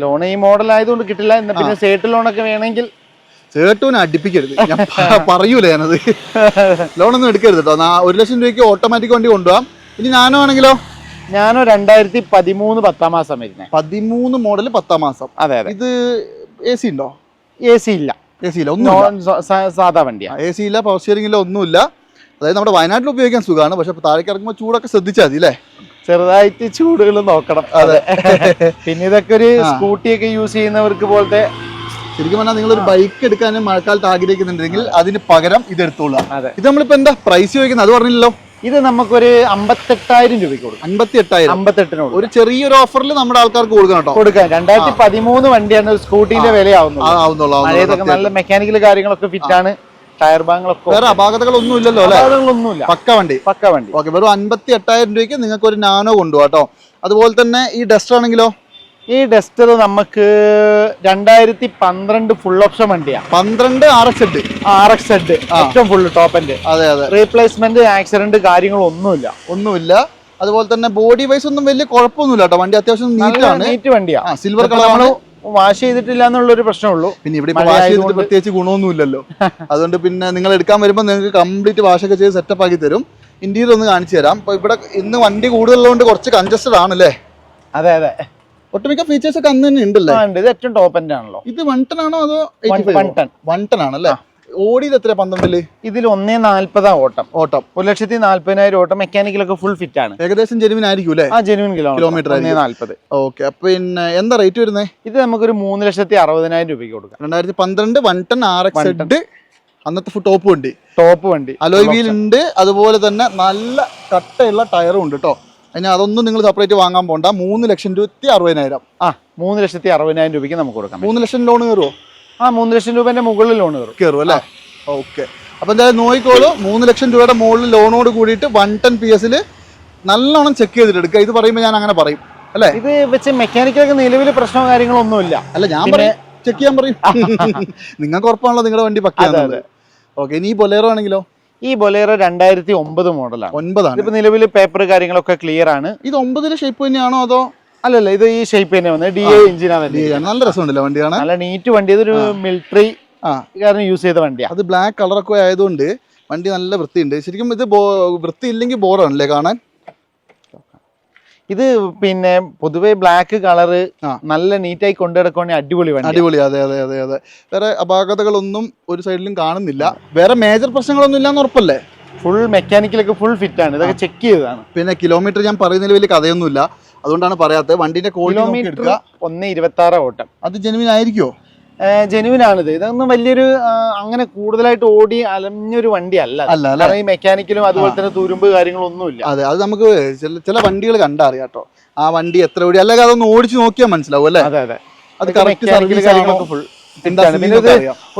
ലോൺ ഈ മോഡൽ ആയതുകൊണ്ട് കിട്ടില്ല. എന്നാ പിന്നെ സേട്ട് ഒക്കെ വേണമെങ്കിൽ സേട്ടുവിനെ അടിപ്പിക്കരുത്. ഞാൻ പറയൂല ഞാനത്. ലോണൊന്നും എടുക്കരുത് കേട്ടോ ഒരു ലക്ഷം രൂപയ്ക്ക് ഓട്ടോമാറ്റിക് വണ്ടി കൊണ്ടുപോകാം ഇനി ഞാനോ ആണെങ്കിലോ? ഞാനോ രണ്ടായിരത്തി പതിമൂന്ന് പത്താം മാസം വരുന്നത് പതിമൂന്ന് മോഡൽ പത്താം മാസം. അതെ അതെ. ഇത് എ സി ഉണ്ടോ? എ സി ഇല്ല. എ സി ഇല്ല. ഒന്നും സാധാ വണ്ടിയാണ് എ സി ഇല്ല പവർ സ്റ്റിയറിംഗ് ഇല്ല ഒന്നുമില്ല. അതായത് നമ്മുടെ വയനാട്ടിൽ ഉപയോഗിക്കാൻ സുഖമാണ്. പക്ഷെ താഴേക്ക് ഇറങ്ങുമ്പോൾ ചൂടൊക്കെ ശ്രദ്ധിച്ചാൽ മതി അല്ലേ ചെറുതായിട്ട് ചൂടുകൾ നോക്കണം. അതെ. പിന്നെ ഇതൊക്കെ ഒരു സ്കൂട്ടിയൊക്കെ യൂസ് ചെയ്യുന്നവർക്ക് പോലത്തെ ശരിക്കും പറഞ്ഞാൽ നിങ്ങൾ ഒരു ബൈക്ക് എടുക്കാൻ മഴക്കാലത്ത് ആഗ്രഹിക്കുന്നുണ്ടെങ്കിൽ അതിന് പകരം ഇത് എടുത്തോളാം ഇത് നമ്മളിപ്പോ എന്താ പ്രൈസ് ചോദിക്കുന്നത്? അത് പറഞ്ഞില്ലല്ലോ. ഇത് നമുക്കൊരു അമ്പത്തെട്ടായിരം രൂപയ്ക്ക് കൊടുക്കും. അമ്പത്തി എട്ടായിരം അമ്പത്തെട്ടിനോട്. ഒരു ചെറിയൊരു ഓഫറിൽ നമ്മുടെ ആൾക്കാർക്ക് കൊടുക്കണം കേട്ടോ. കൊടുക്കാം. രണ്ടായിരത്തി പതിമൂന്ന് വണ്ടിയാണ് സ്കൂട്ടിന്റെ വിലയാവുന്നത്. നല്ല മെക്കാനിക്കൽ കാര്യങ്ങളൊക്കെ ഫിറ്റ് ആണ്. ടയർ ബാങ്ങുകളൊക്കെ വേറെ അപാകതകളൊന്നും ഇല്ലല്ലോ അല്ലെ? ഒന്നുമില്ല പക്ക വണ്ടി. പക്ക വണ്ടി. ഓക്കെ വെറും അൻപത്തി എട്ടായിരം രൂപയ്ക്ക് നിങ്ങൾക്ക് ഒരു നാനോ കൊണ്ടുപോകാം കേട്ടോ. അതുപോലെ തന്നെ ഈ ഡസ്റ്റർ ആണെങ്കിലോ? ഈ ഡസ്റ്റർ നമുക്ക് രണ്ടായിരത്തി പന്ത്രണ്ട് ഫുൾ ഓപ്ഷൻ വണ്ടിയാണ് പന്ത്രണ്ട് ആർ എക്സ് എഡ് ആർ എക്സ് എഡ് ഏറ്റവും ഫുൾ ടോപ്പ് എൻഡ് അതെ അതെ. റീപ്ലേസ്മെന്റ് ആക്സിഡന്റ് കാര്യങ്ങളൊന്നുമില്ല. ഒന്നുമില്ല. അതുപോലെ തന്നെ ബോഡി വൈസ് ഒന്നും വലിയ കുഴപ്പമൊന്നുമില്ല കേട്ടോ. വണ്ടി അത്യാവശ്യം നീറ്റാണ് നീറ്റ് വണ്ടിയാണ് സിൽവർ കളർ വാഷ് ചെയ്തിട്ടില്ല എന്നുള്ള ഒരു പ്രശ്നമുള്ളൂ. പിന്നെ ഇവിടെ വാഷ് ചെയ്തിട്ട് പ്രത്യേകിച്ച് ഗുണമൊന്നുമില്ലല്ലോ. അതുകൊണ്ട് പിന്നെ നിങ്ങൾ എടുക്കാൻ വരുമ്പോൾ നിങ്ങൾക്ക് കംപ്ലീറ്റ് വാഷ് ഒക്കെ ചെയ്ത് സെറ്റപ്പ് ആക്കി തരും. ഇന്റീരിയർ ഒന്ന് കാണിച്ചു തരാം. അപ്പൊ ഇവിടെ ഇന്ന് വണ്ടി കൂടുതലുള്ളതുകൊണ്ട് കുറച്ച് കൺജസ്റ്റഡ് ആണല്ലേ? അതെ അതെ. ഒട്ടുമിക്ക ഫീച്ചേഴ്സ് ഒക്കെ അന്ന് തന്നെ ഉണ്ടല്ലേ? ഉണ്ട്. ഇത് ഏറ്റവും ടോപ്പ് ആണല്ലോ. ഇത് വൺ ടൺ ആണോ അതോ one ton. വൺ ടൺ ആണല്ലേ? ഓടിയത് എത്ര പന്ത്രണ്ടിൽ? ഇതിൽ ഒന്നേ നാല്പതാ ഓട്ടം. ഓട്ടം. ഒരു ലക്ഷത്തി നാല്പതിനായിരം ഓട്ടം മെക്കാനിക്കലൊക്കെ ഫുൾ ഫിറ്റ് ആണ്. ഏകദേശം ജെനുവിൻ ആയിരിക്കും അല്ലേ? ആ ജെനുവിൻ കിലോമീറ്റർ ഒന്നേ നാല്പത്. ഓക്കെ അപ്പൊ പിന്നെ എന്താ റേറ്റ് വരുന്നത് ഇത് നമുക്കൊരു മൂന്ന് ലക്ഷത്തി അറുപതിനായിരം രൂപയ്ക്ക് കൊടുക്കാം. രണ്ടായിരത്തി പന്ത്രണ്ട് വൺ ടൺ ആർ എക്സ് അന്നത്തെ ടോപ്പ് വണ്ടി. ടോപ്പ് വണ്ടി. അലോയ് വീൽ ഉണ്ട്. അതുപോലെ തന്നെ നല്ല കട്ടയുള്ള ടയറും ഉണ്ട് കേട്ടോ അതിന് അതൊന്നും നിങ്ങൾ സെപ്പറേറ്റ് വാങ്ങാൻ പോണ്ട. മൂന്ന് ലക്ഷം രൂപത്തി അറുപതിനായിരം. ആ മൂന്ന് ലക്ഷത്തി അറുപതിനായിരം രൂപയ്ക്ക് നമുക്ക് കൊടുക്കാം. മൂന്ന് ലക്ഷം ലോൺ കയറുമോ ആ മൂന്ന് ലക്ഷം രൂപേന്റെ മുകളിൽ ലോൺ കയറും കയറും അല്ലേ? ഓക്കെ. അപ്പൊ എന്തായാലും നോക്കിക്കോളൂ. മൂന്ന് ലക്ഷം രൂപയുടെ മുകളിൽ ലോണോട് കൂടിയിട്ട് വൺ ടെൻ പി എസിൽ നല്ലോണം ചെക്ക് ചെയ്തിട്ട് എടുക്കുക. ഇത് പറയുമ്പോൾ ഞാൻ അങ്ങനെ പറയും. അല്ലേ? ഇത് വെച്ച് മെക്കാനിക്കലൊക്കെ നിലവിൽ പ്രശ്നമോ കാര്യങ്ങളോ ഒന്നുമില്ല. അല്ല ഞാൻ പറയാം. ചെക്ക് ചെയ്യാൻ പറയും. നിങ്ങൾക്ക് ഉറപ്പാണല്ലോ നിങ്ങളുടെ വണ്ടി പക്കാ ഓക്കെ ഇനി ഈ ബൊലേറോ ആണെങ്കിലോ? ഈ ബൊലേറോ രണ്ടായിരത്തി ഒമ്പത് മോഡലാണ് ഒൻപതാണ്. ഇപ്പൊ നിലവിൽ പേപ്പർ കാര്യങ്ങളൊക്കെ ക്ലിയർ ആണ്. ഇത് ഒമ്പതിലെ ഷേപ്പ് തന്നെയാണോ അതോ അല്ലല്ല ഇത് ഈ ഷേപ്പ് തന്നെ വന്നത് ഡി എ എഞ്ചിനാണ് നല്ല രസമുണ്ടല്ലോ വണ്ടി കാണാൻ നല്ല നീറ്റ് വണ്ടി. ഇതൊരു മിലിറ്ററി കാരണം യൂസ് ചെയ്ത വണ്ടിയാ. അത് ബ്ലാക്ക് കളറൊക്കെ ആയതുകൊണ്ട് വണ്ടി നല്ല വൃത്തിയുണ്ട്. ശരിക്കും ഇത് വൃത്തി ഇല്ലെങ്കിൽ ബോറാണല്ലേ കാണാൻ? ഇത് പിന്നെ പൊതുവെ ബ്ലാക്ക് കളറ് നല്ല നീറ്റായി കൊണ്ടു നടക്കുവാണെങ്കിൽ അടിപൊളി വേണം അടിപൊളി അതെ അതെ അതെ അതെ. വേറെ അപാകതകളൊന്നും ഒരു സൈഡിലും കാണുന്നില്ല. വേറെ മേജർ പ്രശ്നങ്ങളൊന്നും ഇല്ലാന്ന് ഉറപ്പല്ലേ? ഫുൾ മെക്കാനിക്കലൊക്കെ ഫുൾ ഫിറ്റ് ആണ്. ഇതൊക്കെ ചെക്ക് ചെയ്തതാണ്. പിന്നെ കിലോമീറ്റർ ഞാൻ പറയുന്നതിൽ വലിയ കഥയൊന്നുമില്ല. അതുകൊണ്ടാണ് പറയാത്തത്. വണ്ടിന്റെ ക്വാളിറ്റി എടുക്കുക. ഒന്ന് ഇരുപത്തി ആറ് ഓട്ടം. അത് ജെനുവിൻ ആയിരിക്കുമോ ജെനുവിൻ ആണിത് ഇതൊന്നും വലിയൊരു അങ്ങനെ കൂടുതലായിട്ട് ഓടി അലഞ്ഞൊരു വണ്ടി അല്ല. അല്ല. ഈ മെക്കാനിക്കലും അതുപോലെ തന്നെ തുരുമ്പ് കാര്യങ്ങളൊന്നുമില്ല അതെ അത് നമുക്ക് ചില ചില വണ്ടികൾ കണ്ടറിയാട്ടോ ആ വണ്ടി എത്ര ഓടി അല്ലെങ്കിൽ അതൊന്ന് ഓടിച്ചു നോക്കിയാൽ മനസ്സിലാവും അല്ലേ? അതെ അതെ. അത് കറക്റ്റ് ഫുൾ സർവീസ് കാര്യങ്ങളൊക്കെ ഫുൾ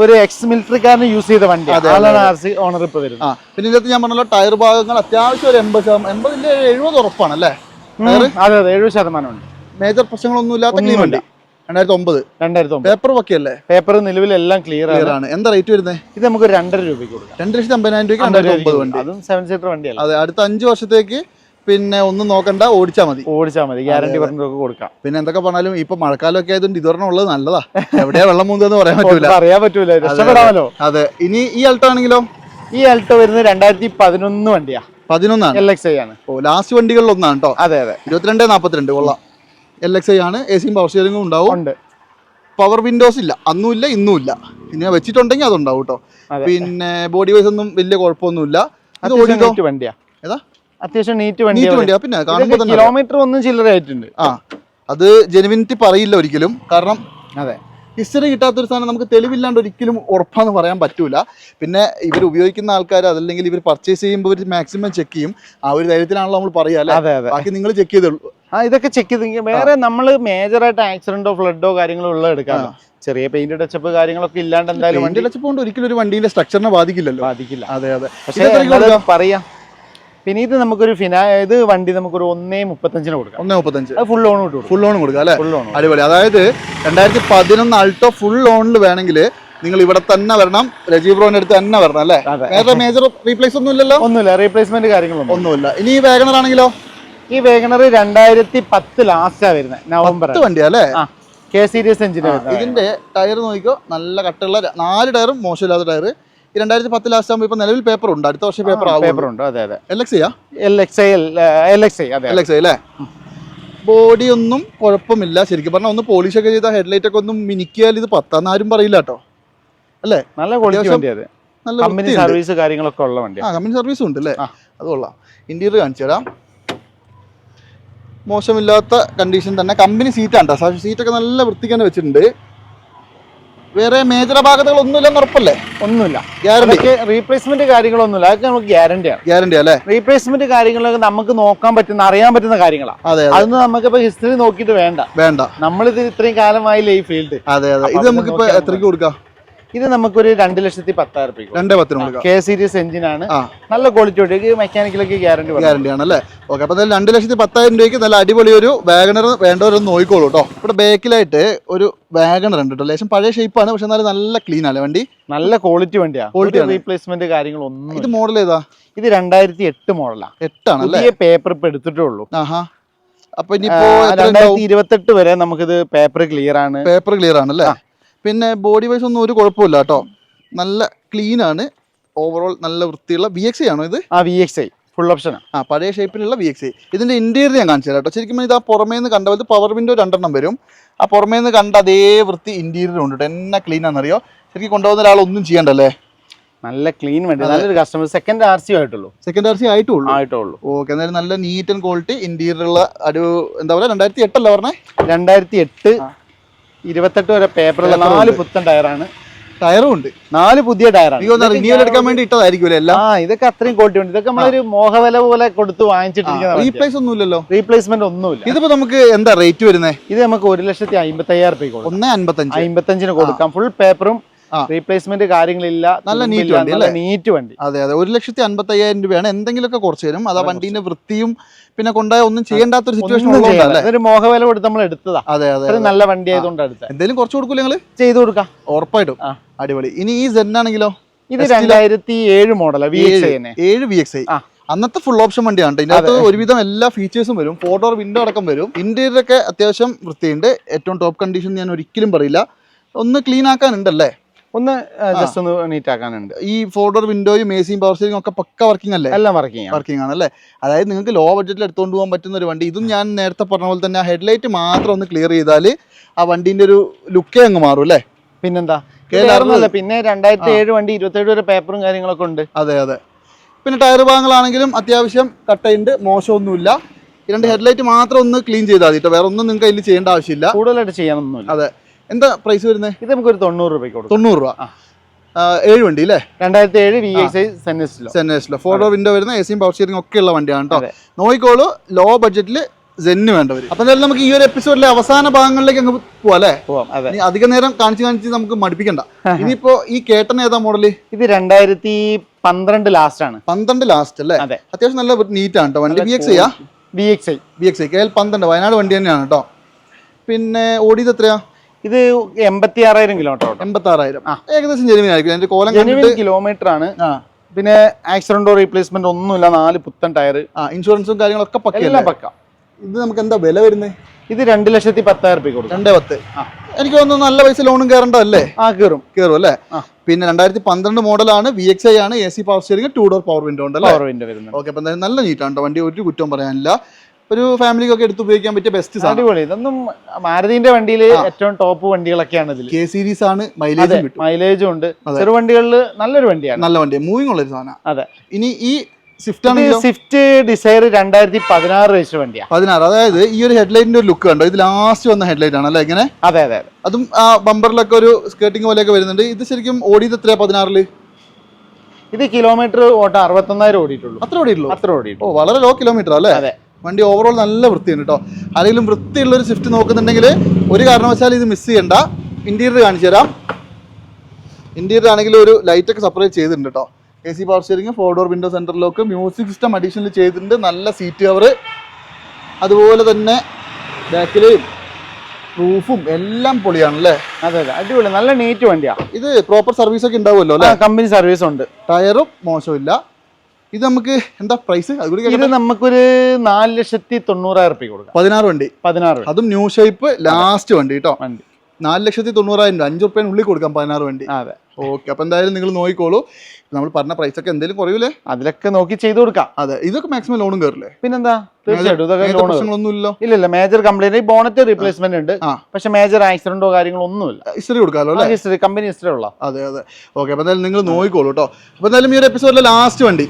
ഒരു എക്സ് മിലിറ്ററിക്കാരന് യൂസ് ചെയ്ത വണ്ടി ഓണർ ഇപ്പൊ വരുന്നത്. പിന്നെ ഇതിനകത്ത് ഞാൻ പറഞ്ഞല്ലോ ടയർ ഭാഗങ്ങൾ അത്യാവശ്യം ഒരു എൺപത് ശതമാനം എൺപതിന്റെ എഴുപത് ഉറപ്പാണ് അല്ലേ? അതെ അതെ എഴുപത് ശതമാനം ഉണ്ട് മേജർ പ്രശ്നങ്ങളൊന്നും ഇല്ലാത്ത ക്ലീൻ വണ്ടി. രണ്ടായിരത്തി ഒമ്പത്. രണ്ടായിരത്തി ഒമ്പത്. പേപ്പർ ഒക്കെ അല്ലേ പേപ്പർ നിലവിലെല്ലാം ക്ലിയർ ക്ലിയർ ആണ്. എന്താ റേറ്റ് വരുന്നത് ഇത് നമുക്ക് രണ്ടര രൂപയ്ക്ക് കൊടുക്കാം. രണ്ട് ലക്ഷത്തി അമ്പതിനായിരം രൂപയ്ക്ക് രണ്ടായിരത്തി ഒമ്പത് വണ്ടി. അതും സെവൻ സീറ്റർ വണ്ടിയാണ് അതെ അടുത്ത അഞ്ച് വർഷത്തേക്ക് പിന്നെ ഒന്നും നോക്കണ്ട ഓടിച്ചാ മതി. ഓടിച്ചാ മതി. ഗ്യാരണ്ടി പറഞ്ഞൊക്കെ കൊടുക്കാം. പിന്നെ എന്തൊക്കെ പറഞ്ഞാലും ഇപ്പൊ മഴക്കാലമൊക്കെ ആയതുകൊണ്ട് ഇതൊരെണ്ണം ഉള്ളത് നല്ലതാ. എവിടെയാ വെള്ളം മൂന്നെന്ന് പറയാൻ പറ്റൂല. പറയാൻ പറ്റൂല. രക്ഷപ്പെടാമല്ലോ. അതെ. ഇനി ഈ അൾട്ടോ ആണെങ്കിലോ? ഈ അൾട്ടോ വരുന്നത് രണ്ടായിരത്തി പതിനൊന്ന് വണ്ടിയാ. പതിനൊന്നാണ്. എൽ എക്സ് ഐ ആണ്. ഓ ലാസ്റ്റ് വണ്ടികളിൽ ഒന്നാണ് കേട്ടോ അതെ അതെ. ഇരുപത്തിരണ്ട് നാൽപ്പത്തിരണ്ട് കൊള്ളാം. എൽ എക്സ് ഐ ആണ്. എ സിയും പവർ സ്റ്റിയറിംഗും ഉണ്ടാവും. ഉണ്ട്. പവർ വിൻഡോസ് ഇല്ല. അന്നും ഇല്ല ഇന്നും ഇല്ല. പിന്നെ വെച്ചിട്ടുണ്ടെങ്കിൽ അതുണ്ടാവും കേട്ടോ. പിന്നെ ബോഡി വൈസ് ഒന്നും വലിയ കുഴപ്പമൊന്നുമില്ല ഇത് വണ്ടിയാ. ഏതാ? അത്യാവശ്യം നീറ്റ് വണ്ടി നീറ്റ് വണ്ടിയാ. പിന്നെ കാണുമ്പോൾ തന്നെ കിലോമീറ്റർ ഒന്നും ചില്ലറ ആയിട്ടുണ്ട് ആ. അത് ജെനുവിനിറ്റി പറയില്ല ഒരിക്കലും. കാരണം അതെ. ഹിസ്റ്ററി കിട്ടാത്തൊരു സാധനം നമുക്ക് തെളിവില്ലാണ്ട് ഒരിക്കലും ഉറപ്പാന്ന് പറയാൻ പറ്റൂല. പിന്നെ ഇവർ ഉപയോഗിക്കുന്ന ആൾക്കാർ അതല്ലെങ്കിൽ ഇവർ പർച്ചേസ് ചെയ്യുമ്പോൾ ഇവർ മാക്സിമം ചെക്ക് ചെയ്യും. ആ ഒരു ധൈര്യത്തിലാണല്ലോ നമ്മൾ പറയാല്ലേ ബാക്കി നിങ്ങൾ ചെക്ക് ചെയ്തുള്ളൂ ആ ഇതൊക്കെ ചെക്ക് ചെയ്ത് വേറെ നമ്മൾ മേജറായിട്ട് ആക്സിഡന്റോ ഫ്ലഡോ കാര്യങ്ങളോ ഉള്ള എടുക്കാം ചെറിയ പെയിന്റ് ടച്ചപ്പ് കാര്യങ്ങളൊക്കെ ഇല്ലാണ്ട് എന്തായാലും വണ്ടി ടച്ചപ്പ് കൊണ്ട് ഒരിക്കലും ഒരു വണ്ടിയിലെ സ്ട്രക്ചറിനെ ബാധിക്കില്ലല്ലോ. ബാധിക്കില്ല. അതെ അതെ. പക്ഷേ? പറയാം. പിന്നെ ഇത് നമുക്കൊരു ഫിനാ ഇത് വണ്ടി നമുക്കൊരു ഒന്നേ മുപ്പത്തഞ്ചിന് കൊടുക്കാം. ഒന്നേ മുപ്പത്തഞ്ച്. ഫുൾ ലോൺ കൊടുക്കും. ഫുൾ ലോൺ കൊടുക്കാം അല്ലേ? ഫുൾ ലോൺ അടിപൊളി. അതായത് രണ്ടായിരത്തി പതിനൊന്ന് അൾട്ടോ ഫുൾ ലോണിൽ വേണമെങ്കിൽ നിങ്ങൾ ഇവിടെ തന്നെ വരണം. രജീവ് ബ്രോന്റെ അടുത്ത് തന്നെ വരണം അല്ലേ? വേറെ മേജർ റീപ്ലേസ് ഒന്നും ഇല്ലല്ലോ? ഒന്നുമില്ല. റീപ്ലേസ്മെന്റ് കാര്യങ്ങളൊന്നും ഒന്നുമില്ല. ഇനി ഈ വേഗണർ ആണെങ്കിലോ? ഈ വേഗണർ രണ്ടായിരത്തി പത്ത് ലാസ്റ്റാ വരുന്നത് നവംബർ. വണ്ടിയാ അല്ലേ? കെ സീരീസ് വരുന്നത് ഇതിന്റെ ടയർ നോക്കിക്കോ. നല്ല കട്ടുള്ള നാല് ടയറും മോശമില്ലാത്ത ടയർ ഈ രണ്ടായിരത്തി പത്ത് ലാസ്റ്റ് ആകുമ്പോൾ ഇപ്പൊ നിലവിൽ പേപ്പർ ഉണ്ട്. അടുത്ത വർഷം പേപ്പർ ആവും പേപ്പർ ഉണ്ട്. അതെ അതെ. L X L X I L X I അതെ എൽ എക്സ് അല്ലേ ബോഡി ഒന്നും കുഴപ്പമില്ല. ശരിക്കും പറഞ്ഞാൽ ഒന്ന് പോളിഷ് ഒക്കെ ചെയ്ത ഹെഡ്ലൈറ്റ് ഒക്കെ ഒന്നും മിനിക്കിയാൽ ഇത് പത്താന്ന് ആരും പറയില്ല കേട്ടോ. അല്ലേ? നല്ല ക്വാളിറ്റി അത്യാവശ്യം വണ്ടി അത്. നല്ല കമ്പനി സർവീസ് കാര്യങ്ങളൊക്കെ ഉള്ള വണ്ടി ആ കമ്പനി സർവീസും ഉണ്ട് അല്ലേ? അത് കൊള്ളാം. ഇന്റീരിയർ കാണിച്ചു തരാം. മോശമില്ലാത്ത കണ്ടീഷൻ തന്നെ. കമ്പനി സീറ്റാണ് കേട്ടോ സീറ്റൊക്കെ നല്ല വൃത്തിക്ക് തന്നെ വെച്ചിട്ടുണ്ട്. വേറെ മേജർ അപാകതകൾ ഒന്നുമില്ലെന്ന് ഉറപ്പല്ലേ? ഒന്നുമില്ല. ഗ്യാരണ്ടി റീപ്ലേസ്മെന്റ് കാര്യങ്ങളൊന്നുമില്ല. അതൊക്കെ നമുക്ക് ഗ്യാരണ്ടിയാണ് ഗ്യാരണ്ടി അല്ലേ? റീപ്ലേസ്മെന്റ് കാര്യങ്ങളൊക്കെ നമുക്ക് നോക്കാൻ പറ്റുന്ന അറിയാൻ പറ്റുന്ന കാര്യങ്ങളാണ് അതെ അതൊന്നും അതൊന്നും നമുക്കിപ്പോ ഹിസ്റ്ററി നോക്കിയിട്ട് വേണ്ട. വേണ്ട. നമ്മളിത് ഇത്രയും കാലമായില്ലേ ഈ ഫീൽഡ് അതെ അതെ. ഇത് നമുക്ക് നമുക്കിപ്പോ എത്രയ്ക്ക് കൊടുക്കാം? ഇത് നമുക്കൊരു രണ്ട് ലക്ഷത്തി പത്തായിരം രൂപ രണ്ടേ പത്തിന് കെ സീരീസ് എഞ്ചിനാണ് ആണ്. നല്ല ക്വാളിറ്റി മെക്കാനിക്കലൊക്കെ ഗ്യാരണ്ടി ഗ്യാരണ്ടി ആണ് അല്ലേ? ഓക്കെ അപ്പൊ രണ്ട് ലക്ഷത്തി പത്തായിരം രൂപയ്ക്ക് നല്ല അടിപൊളി ഒരു വാഗണർ വേണ്ടവരൊന്ന് നോക്കിക്കോളൂ കേട്ടോ ഇവിടെ ബാക്കിലായിട്ട് ഒരു വാഗണർ ഉണ്ട് കേട്ടോ ലേശം പഴയ ഷേപ്പാണ് പക്ഷെ എന്നാലും നല്ല ക്ലീൻ ആണ് വണ്ടി? നല്ല ക്വാളിറ്റി വണ്ടിയാണ് ക്വാളിറ്റി. റീപ്ലേസ്മെന്റ് കാര്യങ്ങളൊന്നും ഇത് മോഡൽ ഏതാ? ഇത് രണ്ടായിരത്തി എട്ട് മോഡലാണ് എട്ടാണ് അല്ലേ? പേപ്പർ ഇപ്പൊ എടുത്തിട്ടേ ഉള്ളൂ. ആഹാ. അപ്പൊ ഇനിയിപ്പോ രണ്ടായിരത്തി ഇരുപത്തെട്ട് വരെ നമുക്കിത് പേപ്പർ ക്ലിയർ ആണ്. പേപ്പർ ക്ലിയർ ആണ് അല്ലേ? പിന്നെ ബോഡി വൈസ് ഒന്നും ഒരു കുഴപ്പമില്ല കേട്ടോ. നല്ല ക്ലീൻ ആണ്. ഓവറോൾ നല്ല വൃത്തിയുള്ള വി എക്സ് ആണോ ഇത്? ആ V X I full option ആ പഴയ ഷേപ്പിലുള്ള വി എക്സ് ഐ ഇതിന്റെ ഇന്റീരിയർ ഞാൻ കാണിച്ചു തരാം കേട്ടോ. ശരിക്കും ഇത് ആ പുറമേ നിന്ന് കണ്ട പോലത്തെ പവർ വിൻഡോ രണ്ടെണ്ണം വരും. ആ പുറമേ നിന്ന് കണ്ട അതേ വൃത്തി ഇന്റീരിയർ ഉണ്ട് കേട്ടോ. എന്നാ ക്ലീൻ ആണെന്നറിയോ? ശരിക്കും കൊണ്ടുപോകുന്ന ഒരാൾ ഒന്നും ചെയ്യണ്ടല്ലേ? നല്ല ക്ലീൻ വേണ്ടി. നല്ലൊരു കസ്റ്റമർ സെക്കൻഡ് ആർ സി ആയിട്ടുള്ളൂ. സെക്കൻഡ് ആർ സി ആയിട്ടുള്ളൂ. ആയിട്ടുള്ളൂ. ഓക്കെ എന്നാലും നല്ല നീറ്റ് ആൻഡ് ക്വാളിറ്റി ഇന്റീരിയർ ഉള്ള ഒരു എന്താ പറയുക രണ്ടായിരത്തി എട്ടല്ല പറഞ്ഞേ? രണ്ടായിരത്തി എട്ട് ഇരുപത്തെട്ട് വരെ പേപ്പറുള്ള നാല് പുത്തൻ ടയറാണ് ടയറും ഉണ്ട്. നാല് പുതിയ ടയറാണ് റിന്യൂവൽ എടുക്കാൻ വേണ്ടി ഇട്ടതായിരിക്കും എല്ലാം? ആ ഇതൊക്കെ അത്രയും ക്വാളിറ്റി ഉണ്ട്. ഇതൊക്കെ നമ്മളൊരു മോഹവല പോലെ കൊടുത്ത് വാങ്ങിച്ചിട്ടിരിക്കുന്നത് റീപ്ലേസ് ഒന്നും ഇല്ലല്ലോ റീപ്ലേസ്മെന്റ് ഒന്നുമില്ല. ഇതിപ്പോ നമുക്ക് എന്താ റേറ്റ് വരുന്നത് ഇത് നമുക്ക് ഒരു ലക്ഷത്തി അമ്പത്തി അയ്യായിരം രൂപ കൊടുക്കാം. ഒന്ന് അമ്പത്തഞ്ച് അമ്പത്തഞ്ചിന് കൊടുക്കാം. ഫുൾ പേപ്പറും റീപ്ലേസ്മെന്റ് കാര്യങ്ങളില്ല. നല്ല നീറ്റ് വണ്ടി നല്ല നീറ്റ് വണ്ടി. അതെ അതെ. ഒരു ലക്ഷത്തി അൻപത്തി അയ്യായിരം രൂപയാണ്. എന്തെങ്കിലുമൊക്കെ കുറച്ച് തരും. അതാ വണ്ടീന്റെ വൃത്തിയും പിന്നെ കൊണ്ടുപോയ ഒന്നും ചെയ്യേണ്ടാത്തൊരു സിറ്റുവേഷൻ ഒന്നും ഉള്ളതുകൊണ്ടല്ലേ? ചെയ്യണ്ട. ഇതൊരു മോഹവില കൊടുത്ത് നമ്മൾ എടുത്തതാ. അതെ അതെ നല്ല വണ്ടി ആയതുകൊണ്ട് എടുത്തത് എന്തെങ്കിലും കുറച്ച് കൊടുക്കൂല നിങ്ങൾ? ചെയ്തു കൊടുക്കാം. ഉറപ്പായിട്ടും. അടിപൊളി. ഇനി ഈ സെൻ ആണെങ്കിലോ? ഇത് രണ്ടായിരത്തി ഏഴ് മോഡലാ വി എക്സ് ഏഴ് വി എക്സ് ഐ അന്നത്തെ ഫുൾ ഓപ്ഷൻ വണ്ടിയാണ്. ഇതിനകത്ത് ഒരുവിധം എല്ലാ ഫീച്ചേഴ്സും വരും. ഫോർ ഡോർ വിൻഡോ അടക്കം വരും. ഇന്റീരിയർ ഒക്കെ അത്യാവശ്യം വൃത്തിയുണ്ട്. ഏറ്റവും ടോപ്പ് കണ്ടീഷൻ ഞാൻ ഒരിക്കലും പറയില്ല. ഒന്ന് ക്ലീൻ ആക്കാനുണ്ടല്ലേ? ഒന്ന് ജസ്റ്റ് ഒന്ന് നീറ്റ് ആക്കാനുണ്ട്. ഈ ഫോർഡർ വിൻഡോയും എ സിയും പവർ സ്റ്റിയറിംഗ് ഒക്കെ പക്ക വർക്കിംഗ് അല്ലേ? എല്ലാം വർക്കിംഗ് വർക്കിംഗ് ആണ് അല്ലേ? അതായത് നിങ്ങൾക്ക് ലോ ബഡ്ജറ്റിൽ എടുത്തുകൊണ്ട് പോകാൻ പറ്റുന്ന ഒരു വണ്ടി. ഇതും ഞാൻ നേരത്തെ പറഞ്ഞ പോലെ തന്നെ ആ ഹെഡ്ലൈറ്റ് മാത്രം ഒന്ന് ക്ലിയർ ചെയ്താൽ ആ വണ്ടീന്റെ ഒരു ലുക്കേ അങ്ങ് മാറും അല്ലേ? പിന്നെന്താ? പിന്നെ രണ്ടായിരത്തി ഏഴ് വണ്ടി ഇരുപത്തേഴ് വരെ പേപ്പറും കാര്യങ്ങളൊക്കെ ഉണ്ട്. അതെ അതെ. പിന്നെ ടയർ ഭാഗങ്ങളാണെങ്കിലും അത്യാവശ്യം കട്ടയുണ്ട്. മോശമൊന്നുമില്ല. രണ്ട് ഹെഡ്ലൈറ്റ് മാത്രം ഒന്ന് ക്ലീൻ ചെയ്താൽ മതി കേട്ടോ വേറെ ഒന്നും നിങ്ങൾക്ക് അതിൽ ചെയ്യേണ്ട ആവശ്യമില്ല. കൂടുതലായിട്ട് ചെയ്യാനൊന്നുമില്ല. അതെ. എന്താ പ്രൈസ് വരുന്നത് ഇത് നമുക്കൊരു തൊണ്ണൂറ് രൂപയ്ക്ക് കൊടുക്കും. തൊണ്ണൂറ് രൂപ. ഏഴ് വണ്ടി അല്ലേ രണ്ടായിരത്തി ഏഴ് വി എക്സ് സെന്നേഴ്സിലോ ഫോർ ഡോർ വിൻഡോ വരുന്ന എ സിയും പവർ സ്റ്റിയറിംഗ് ഒക്കെ ഉള്ള വണ്ടിയാണ് കേട്ടോ നോയിക്കോളൂ ലോ ബഡ്ജറ്റിൽ ജെന്ന് വേണ്ടവർ അപ്പൊ എന്തായാലും നമുക്ക് ഈ ഒരു എപ്പിസോഡിലെ അവസാന ഭാഗങ്ങളിലേക്ക് അങ്ങ് പോവാം അല്ലേ? പോവാം അധിക നേരം കാണിച്ച് കാണിച്ച് നമുക്ക് മടുപ്പിക്കണ്ട. ഇനിയിപ്പോ ഈ കേട്ടൻ ഏതാ മോഡൽ ഇത് രണ്ടായിരത്തി പന്ത്രണ്ട് ലാസ്റ്റ് ആണ്. പന്ത്രണ്ട് ലാസ്റ്റ് അല്ലേ? അതെ. അത്യാവശ്യം നല്ല നീറ്റ് ആണ് കേട്ടോ വണ്ടി ബി എക്സ് ചെയ്യാ B X I B X I K L പന്ത്രണ്ട് വയനാട് വണ്ടി തന്നെയാണ് കേട്ടോ പിന്നെ ഓടിയത് എത്രയാ? ഇത് എൺപത്തി ആറായിരം കിലോമീറ്റർ എൺപത്തി ആറായിരം ഏകദേശം ജെനുവിനായിരിക്കും അതിന്റെ കോലം ജെനുവിൻ കിലോമീറ്റർ ആണ്. പിന്നെ ആക്സിഡന്റോ റീപ്ലേസ്മെന്റ് ഒന്നുമില്ല. നാല് പുത്തൻ ടയർ ആ ഇൻഷുറൻസും കാര്യങ്ങളൊക്കെ പക്ക എല്ലാം പക്ക. ഇത് നമുക്ക് എന്താ വില വരുന്നത് ഇത് രണ്ട് ലക്ഷത്തി പത്തായിരം രൂപ കൊടുക്കും. രണ്ടേ പത്ത്. ആ. എനിക്ക് തോന്നുന്നു നല്ല പൈസ ലോണും കയറണ്ടല്ലേ ആ കയറും. കയറും അല്ലേ? പിന്നെ രണ്ടായിരത്തി പന്ത്രണ്ട് മോഡലാണ് വി എക്സ് ഐ ആണ്. A C power steering two door power window ഉണ്ട് പവർ വിൻഡോ വരുന്നത് ഓക്കെ അപ്പം എന്തായാലും നല്ല നീറ്റാണ് വണ്ടി ഒരു കുറ്റവും പറയാനില്ല. ഒരു ഫാമിലിക്കൊക്കെ എടുത്ത് ഉപയോഗിക്കാൻ പറ്റിയ ബെസ്റ്റ് അടിപൊളി. ഇതൊന്നും മാരുതിന്റെ വണ്ടിയിൽ ഏറ്റവും ടോപ്പ് വണ്ടികളൊക്കെയാണ് ഇതിൽ കെ സീരീസ് ആണ് മൈലേജ് മൈലേജും ഉണ്ട്. ചെറു വണ്ടികളിൽ നല്ലൊരു വണ്ടിയാണ്. നല്ല വണ്ടി മൂവിങ് ഉള്ള ഒരു സാധനം. അതെ. ഇനി ഈ സ്വിഫ്റ്റ് ഡിസൈർ രണ്ടായിരത്തി പതിനാറ് രജിസ്റ്റർ വണ്ടിയാ. പതിനാറ്. അതായത് ഈ ഒരു ഹെഡ്ലൈറ്റിന്റെ ഒരു ലുക്ക് കണ്ടോ? ഇത് ലാസ്റ്റ് വന്ന ഹെഡ്ലൈറ്റ് ആണ് അല്ലേ ഇങ്ങനെ? അതെ അതെ അതെ. ആ ബമ്പറിലൊക്കെ ഒരു സ്കേർട്ടിങ് പോലെയൊക്കെ വരുന്നുണ്ട്. ഇത് ശരിക്കും ഓടിയത് എത്രയാ പതിനാറിൽ? ഇത് കിലോമീറ്റർ ഓട്ടം അറുപത്തൊന്നായിരം ഓടിയിട്ടുള്ളൂ. അത്ര ഓടിയിട്ടുള്ളൂ? അത്ര ഓടിയിട്ടുള്ളൂ. വളരെ ലോ കിലോമീറ്റർ അല്ലേ? അതെ. വണ്ടി ഓവറോൾ നല്ല വൃത്തിയുണ്ട് കേട്ടോ ആരെങ്കിലും വൃത്തിയുള്ളൊരു സ്വിഫ്റ്റ് നോക്കുന്നുണ്ടെങ്കിൽ ഒരു കാരണവശാലും ഇത് മിസ് ചെയ്യണ്ട. ഇന്റീരിയർ കാണിച്ചു തരാം. ഇന്റീരിയർ ആണെങ്കിൽ ഒരു ലൈറ്റൊക്കെ സെപ്പറേറ്റ് ചെയ്തിട്ടുണ്ട് കേട്ടോ A C power steering four door window centre lock music system additional ചെയ്തിട്ടുണ്ട്. നല്ല സീറ്റ് കവർ അതുപോലെ തന്നെ ബാക്കിലെയും പ്രൂഫും എല്ലാം പൊളിയാണ് അല്ലേ അതെ അതെ. അടിപൊളി. നല്ല നീറ്റ് വണ്ടിയാണ് ഇത് പ്രോപ്പർ സർവീസ് ഒക്കെ ഉണ്ടാവുമല്ലോ അല്ലേ? കമ്പനി സർവീസ് ഉണ്ട്. ടയറും മോശമില്ല. ഇത് നമുക്ക് എന്താ പ്രൈസ് ഇത്. നമുക്കൊരു നാല് ലക്ഷത്തി തൊണ്ണൂറായിരം റുപ്യ കൊടുക്കാം. പതിനാറ് വണ്ടി. പതിനാറ്. അതും ന്യൂ ഷേപ്പ് ലാസ്റ്റ് വണ്ടി കേട്ടോ വണ്ടി. നാല് ലക്ഷത്തി തൊണ്ണൂറായിരം രൂപ. അഞ്ച് ഉള്ളിൽ കൊടുക്കാം പതിനാറ് വണ്ടി. അതെ. ഓക്കെ അപ്പൊ എന്തായാലും നിങ്ങൾ നോക്കിക്കോളൂ. നമ്മൾ പറഞ്ഞ പ്രൈസ് ഒക്കെ എന്തെങ്കിലും കുറയൂലേ? അതിലൊക്കെ നോക്കി ചെയ്തു കൊടുക്കാം. അതെ. ഇതൊക്കെ മാക്സിമം ലോണും കയറില്ലേ പിന്നെന്താ? പ്രശ്നങ്ങളൊന്നുമില്ലോ ഇല്ലല്ല. ഇല്ല മേജർ കംപ്ലൈന്റ് ബോണറ്റ് റീപ്ലേസ്മെന്റ് ഉണ്ട്. പക്ഷെ മേജർ ആക്സിഡന്റോ കാര്യങ്ങളോ ഒന്നുമില്ല. ഹിസ്റ്ററി കൊടുക്കാമല്ലോ അല്ലേ? ഹിസ്റ്ററി കമ്പനി ഹിസ്റ്ററി ഉള്ള. അതെ അതെ. ഓക്കെ അപ്പൊ എന്തായാലും നിങ്ങൾ നോക്കിക്കോളൂ കേട്ടോ അപ്പൊ എന്തായാലും ഈ ഒരു എപ്പിസോഡിലെ ലാസ്റ്റ് വണ്ടി.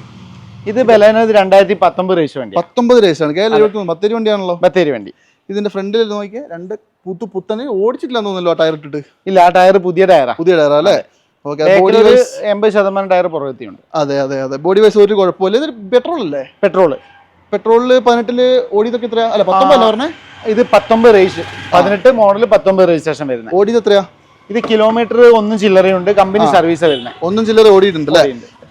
ഇത് ബലേന രണ്ടായിരത്തി പത്തൊമ്പത് രജിസ്റ്റർ വണ്ടി. പത്തൊമ്പത് രജിസ്റ്റാണ് കെ എൽ ബത്തേരി വണ്ടിയാണല്ലോ? ബത്തേരി വണ്ടി. ഇതിന്റെ ഫ്രണ്ടിൽ നോക്കിയാൽ രണ്ട് പുത്തു പുത്തന് ഓടിച്ചിട്ടില്ല തോന്നുന്നല്ലോ ടയർ ഇട്ടിട്ട്. ഇല്ല ആ ടയർ പുതിയ ടയറാ പുതിയ ടയർ അല്ലേ? എൺപത് ശതമാനം ടയർ പുറകെത്തിയുണ്ട് അതെ അതെ അതെ. ബോഡി വൈസ് ഒരു കുഴപ്പമില്ല. ഇത് പെട്രോൾ അല്ലേ? പെട്രോൾ പെട്രോളിൽ പതിനെട്ടിൽ ഓടിയതൊക്കെ എത്രയാ? അല്ല പത്തൊമ്പതല്ല പറഞ്ഞേ? ഇത് പത്തൊമ്പത് രജിസ്റ്റർ പതിനെട്ട് മോഡൽ പത്തൊമ്പത് രജിസ്ട്രേഷൻ വരുന്നത്. ഓടിയത് എത്രയാ? ഇത് കിലോമീറ്റർ ഒന്നും ചില്ലറയുണ്ട്. കമ്പനി സർവീസ് വരുന്നത്. ഒന്നും ചില്ലറ ഓടിയിട്ടുണ്ട്.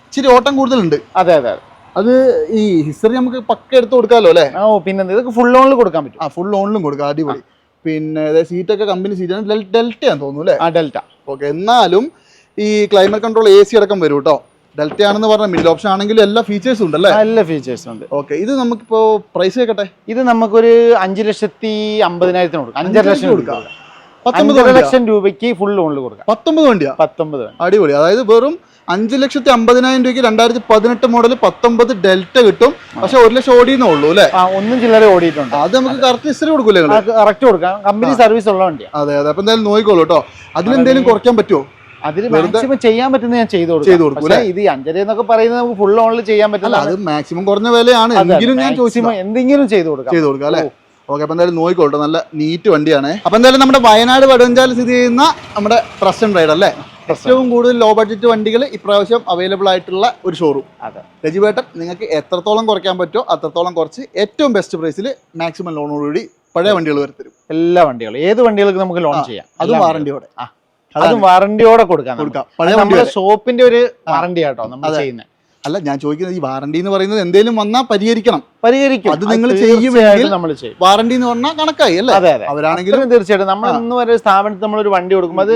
ഇച്ചിരി ഓട്ടം കൂടുതലുണ്ട്. അതെ അതെ അതെ. അത് ഈ ഹിസ്റ്ററി നമുക്ക് പക്ക എടുത്ത് കൊടുക്കാമല്ലോ അല്ലേ? ഓ പിന്നെ ഇതൊക്കെ ഫുൾ ഓണിൽ കൊടുക്കാൻ പറ്റും. ആ ഫുൾ ഓണിലും കൊടുക്കാം അടിപൊളി. പിന്നെ സീറ്റൊക്കെ കമ്പനി സീറ്റാണ് ഡെൽറ്റയാന്ന് തോന്നുന്നു അല്ലേ? ആ ഡെൽറ്റ. ഓക്കെ എന്നാലും ഈ ക്ലൈമറ്റ് കൺട്രോൾ എ സി അടക്കം വരും കേട്ടോ. ഡെൽറ്റ ആണെന്ന് പറഞ്ഞ മിഡിൽ ഓപ്ഷൻ ആണെങ്കിലും എല്ലാ ഫീച്ചേഴ്സും ഉണ്ട് അല്ലേ എല്ലാ ഫീച്ചേഴ്സും ഉണ്ട്. ഓക്കെ ഇത് നമുക്കിപ്പോ പ്രൈസ് കേട്ടെ ഇത് നമുക്കൊരു അഞ്ച് ലക്ഷത്തി അമ്പതിനായിരത്തിന് കൊടുക്കാം. അഞ്ചര ലക്ഷം കൊടുക്കാം. പത്തൊമ്പത് ലക്ഷം രൂപയ്ക്ക് ഫുൾ ഓണിൽ കൊടുക്കാം. പത്തൊമ്പത് വണ്ടിയാ? പത്തൊമ്പത് അടിപൊളി. അതായത് വെറും അഞ്ച് ലക്ഷത്തി അമ്പതിനായിരം രൂപയ്ക്ക് രണ്ടായിരത്തി പതിനെട്ട് മോഡൽ പത്തൊമ്പത് ഡെൽറ്റ കിട്ടും. പക്ഷെ ഒരു ലക്ഷം ഓടിയെന്നേ ഉള്ളൂ അല്ലേ? ഒന്നും ചില്ലറ ഓടിയിട്ടുണ്ട്. അത് നമുക്ക് കറക്റ്റ് ഹിസ്റ്ററി കൊടുക്കൂലേ കറക്റ്റ് കൊടുക്കാം. കമ്പനി സർവീസ് ഉള്ള വണ്ടി അതെ അതെ. അപ്പൊ എന്തായാലും നോക്കിക്കോളൂ കേട്ടോ അതിലെന്തെങ്കിലും കുറയ്ക്കാൻ പറ്റുമോ അതിൽ മാക്സിമം ചെയ്യാൻ പറ്റുന്ന ഞാൻ ചെയ്തു ചെയ്തു കൊടുക്കും, ഇത് അഞ്ചര എന്നൊക്കെ പറയുന്നത് നമുക്ക് ഫുൾ ഓണിൽ ചെയ്യാൻ പറ്റില്ല അത് മാക്സിമം കുറഞ്ഞ വിലയാണ്. എങ്കിലും ഞാൻ ചോദിച്ചു എന്തെങ്കിലും ചെയ്തു കൊടുക്കാം. ചെയ്തു കൊടുക്കാം അല്ലേ? ഓക്കെ അപ്പൊ എന്തായാലും നോക്കിക്കോട്ടെ നല്ല നീറ്റ് വണ്ടിയാണ്. അപ്പൊ എന്തായാലും നമ്മുടെ വയനാട് വടുവഞ്ചാൽ സ്ഥിതി ചെയ്യുന്ന നമ്മുടെ പ്രസന്റ് റൈഡ് അല്ലേ? ഏറ്റവും കൂടുതൽ ലോ ബഡ്ജറ്റ് വണ്ടികൾ ഇപ്രാവശ്യം അവൈലബിൾ ആയിട്ടുള്ള ഒരു ഷോറൂം അതെ. രജിവേട്ടൻ നിങ്ങൾക്ക് എത്രത്തോളം കുറയ്ക്കാൻ പറ്റുമോ അത്രത്തോളം കുറച്ച് ഏറ്റവും ബെസ്റ്റ് പ്രൈസിൽ മാക്സിമം ലോണോടുകൂടി പഴയ വണ്ടികൾ വരുത്തരും എല്ലാ വണ്ടികളും. ഏത് വണ്ടികൾക്ക് നമുക്ക് ലോൺ ചെയ്യാം? അത് വാറണ്ടിയോടെ. അതും വാറണ്ടിയോടെ കൊടുക്കാം കൊടുക്കാം. നമ്മുടെ ഷോപ്പിന്റെ ഒരു വാറണ്ടി ആട്ടോ നമ്മൾ ചെയ്യുന്നത് അല്ല ഞാൻ ചോദിക്കുന്നത് ഈ വാറണ്ടി എന്ന് പറയുന്നത് എന്തെങ്കിലും വന്നാൽ പരിഹരിക്കണം. പരിഹരിക്കും. അത് നിങ്ങൾ ചെയ്യുകയാണെങ്കിൽ നമ്മൾ ചെയ്യും. വാറണ്ടി എന്ന് പറഞ്ഞാൽ കണക്കായി അല്ലേ? അതെ അതെ. അവരാണെങ്കിലും തീർച്ചയായിട്ടും. നമ്മൾ ഇന്ന് വരെ സ്ഥാപനത്തിൽ നമ്മൾ ഒരു വണ്ടി കൊടുക്കും അത്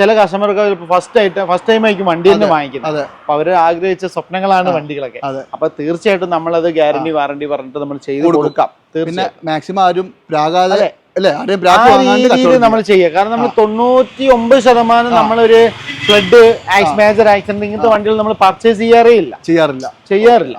ചില കസ്റ്റമർക്ക് ഫസ്റ്റ് ആയിട്ട് ഫസ്റ്റ് ടൈം ആയിരിക്കും വണ്ടി തന്നെ വാങ്ങിക്കുന്നത്. അതെ. അപ്പൊ അവർ ആഗ്രഹിച്ച സ്വപ്നങ്ങളാണ് വണ്ടികളൊക്കെ. അപ്പൊ തീർച്ചയായിട്ടും നമ്മളത് ഗ്യാരണ്ടി വാറണ്ടി പറഞ്ഞിട്ട് നമ്മൾ ചെയ്ത് കൊടുക്കാം. പിന്നെ മാക്സിമം ആരും പ്രാകാതെ രീതിയിൽ നമ്മൾ ചെയ്യുക. കാരണം നമ്മൾ തൊണ്ണൂറ്റി ഒമ്പത് ശതമാനം നമ്മളൊരു ഫ്ലഡ് മേജർ ആക്സിഡന്റ് ഇങ്ങനത്തെ വണ്ടികൾ നമ്മൾ പർച്ചേസ് ചെയ്യാറേ ഇല്ല. ചെയ്യാറില്ല. ചെയ്യാറില്ല.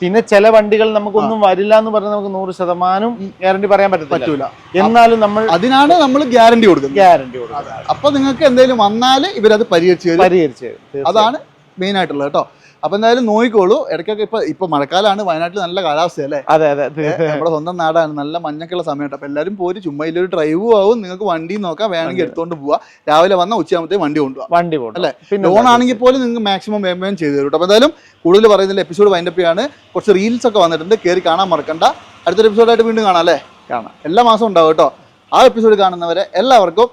പിന്നെ ചില വണ്ടികൾ നമുക്കൊന്നും വരില്ല എന്ന് പറഞ്ഞാൽ നമുക്ക് നൂറ് ശതമാനം ഗ്യാരണ്ടി പറയാൻ പറ്റത്തില്ല. എന്നാലും നമ്മൾ അതിനാണ് നമ്മൾ ഗ്യാരണ്ടി കൊടുക്കുന്നത്. ഗ്യാരണ്ടി കൊടുക്കുന്നത്. അപ്പൊ നിങ്ങൾക്ക് എന്തെങ്കിലും വന്നാൽ ഇവരത് പരിഹരിച്ചു പരിഹരിച്ചു. അതാണ് മെയിൻ ആയിട്ടുള്ളത് കേട്ടോ. അപ്പൊ എന്തായാലും നോക്കിക്കോളൂ. ഇടയ്ക്കൊക്കെ ഇപ്പൊ ഇപ്പൊ മഴക്കാലമാണ് വയനാട്ടിൽ നല്ല കാലാവസ്ഥ അല്ലേ? അതെ അതെ നമ്മുടെ സ്വന്തം നാടാണ്. നല്ല മഞ്ഞക്കുള്ള സമയത്ത് അപ്പൊ എല്ലാവരും പോയി ചുമ്മാ ഒരു ഡ്രൈവും ആവും. നിങ്ങൾക്ക് വണ്ടി നോക്കാം. വേണമെങ്കിൽ എടുത്തോണ്ട് പോവാ. രാവിലെ വന്ന ഉച്ചയാകുമ്പോഴത്തേക്ക് വണ്ടി കൊണ്ടുപോകാം വണ്ടി അല്ലെ? ലോൺ ആണെങ്കിൽ പോലും നിങ്ങൾക്ക് മാക്സിമം വേഗം ചെയ്തു തരും കേട്ടോ. അപ്പോൾ എന്തായാലും കൂടുതൽ പറയുന്നില്ല എപ്പിസോഡ് വൈൻഡപ്പ് ചെയ്യാണ്. കുറച്ച് റീൽസ് ഒക്കെ വന്നിട്ടുണ്ട്. കയറി കാണാൻ മറക്കണ്ട. അടുത്തൊരു എപ്പിസോഡായിട്ട് വീണ്ടും കാണാം അല്ലേ? കാണാം. എല്ലാ മാസവും ഉണ്ടാവും കേട്ടോ. ആ എപ്പിസോഡ് കാണുന്നവരെ എല്ലാവർക്കും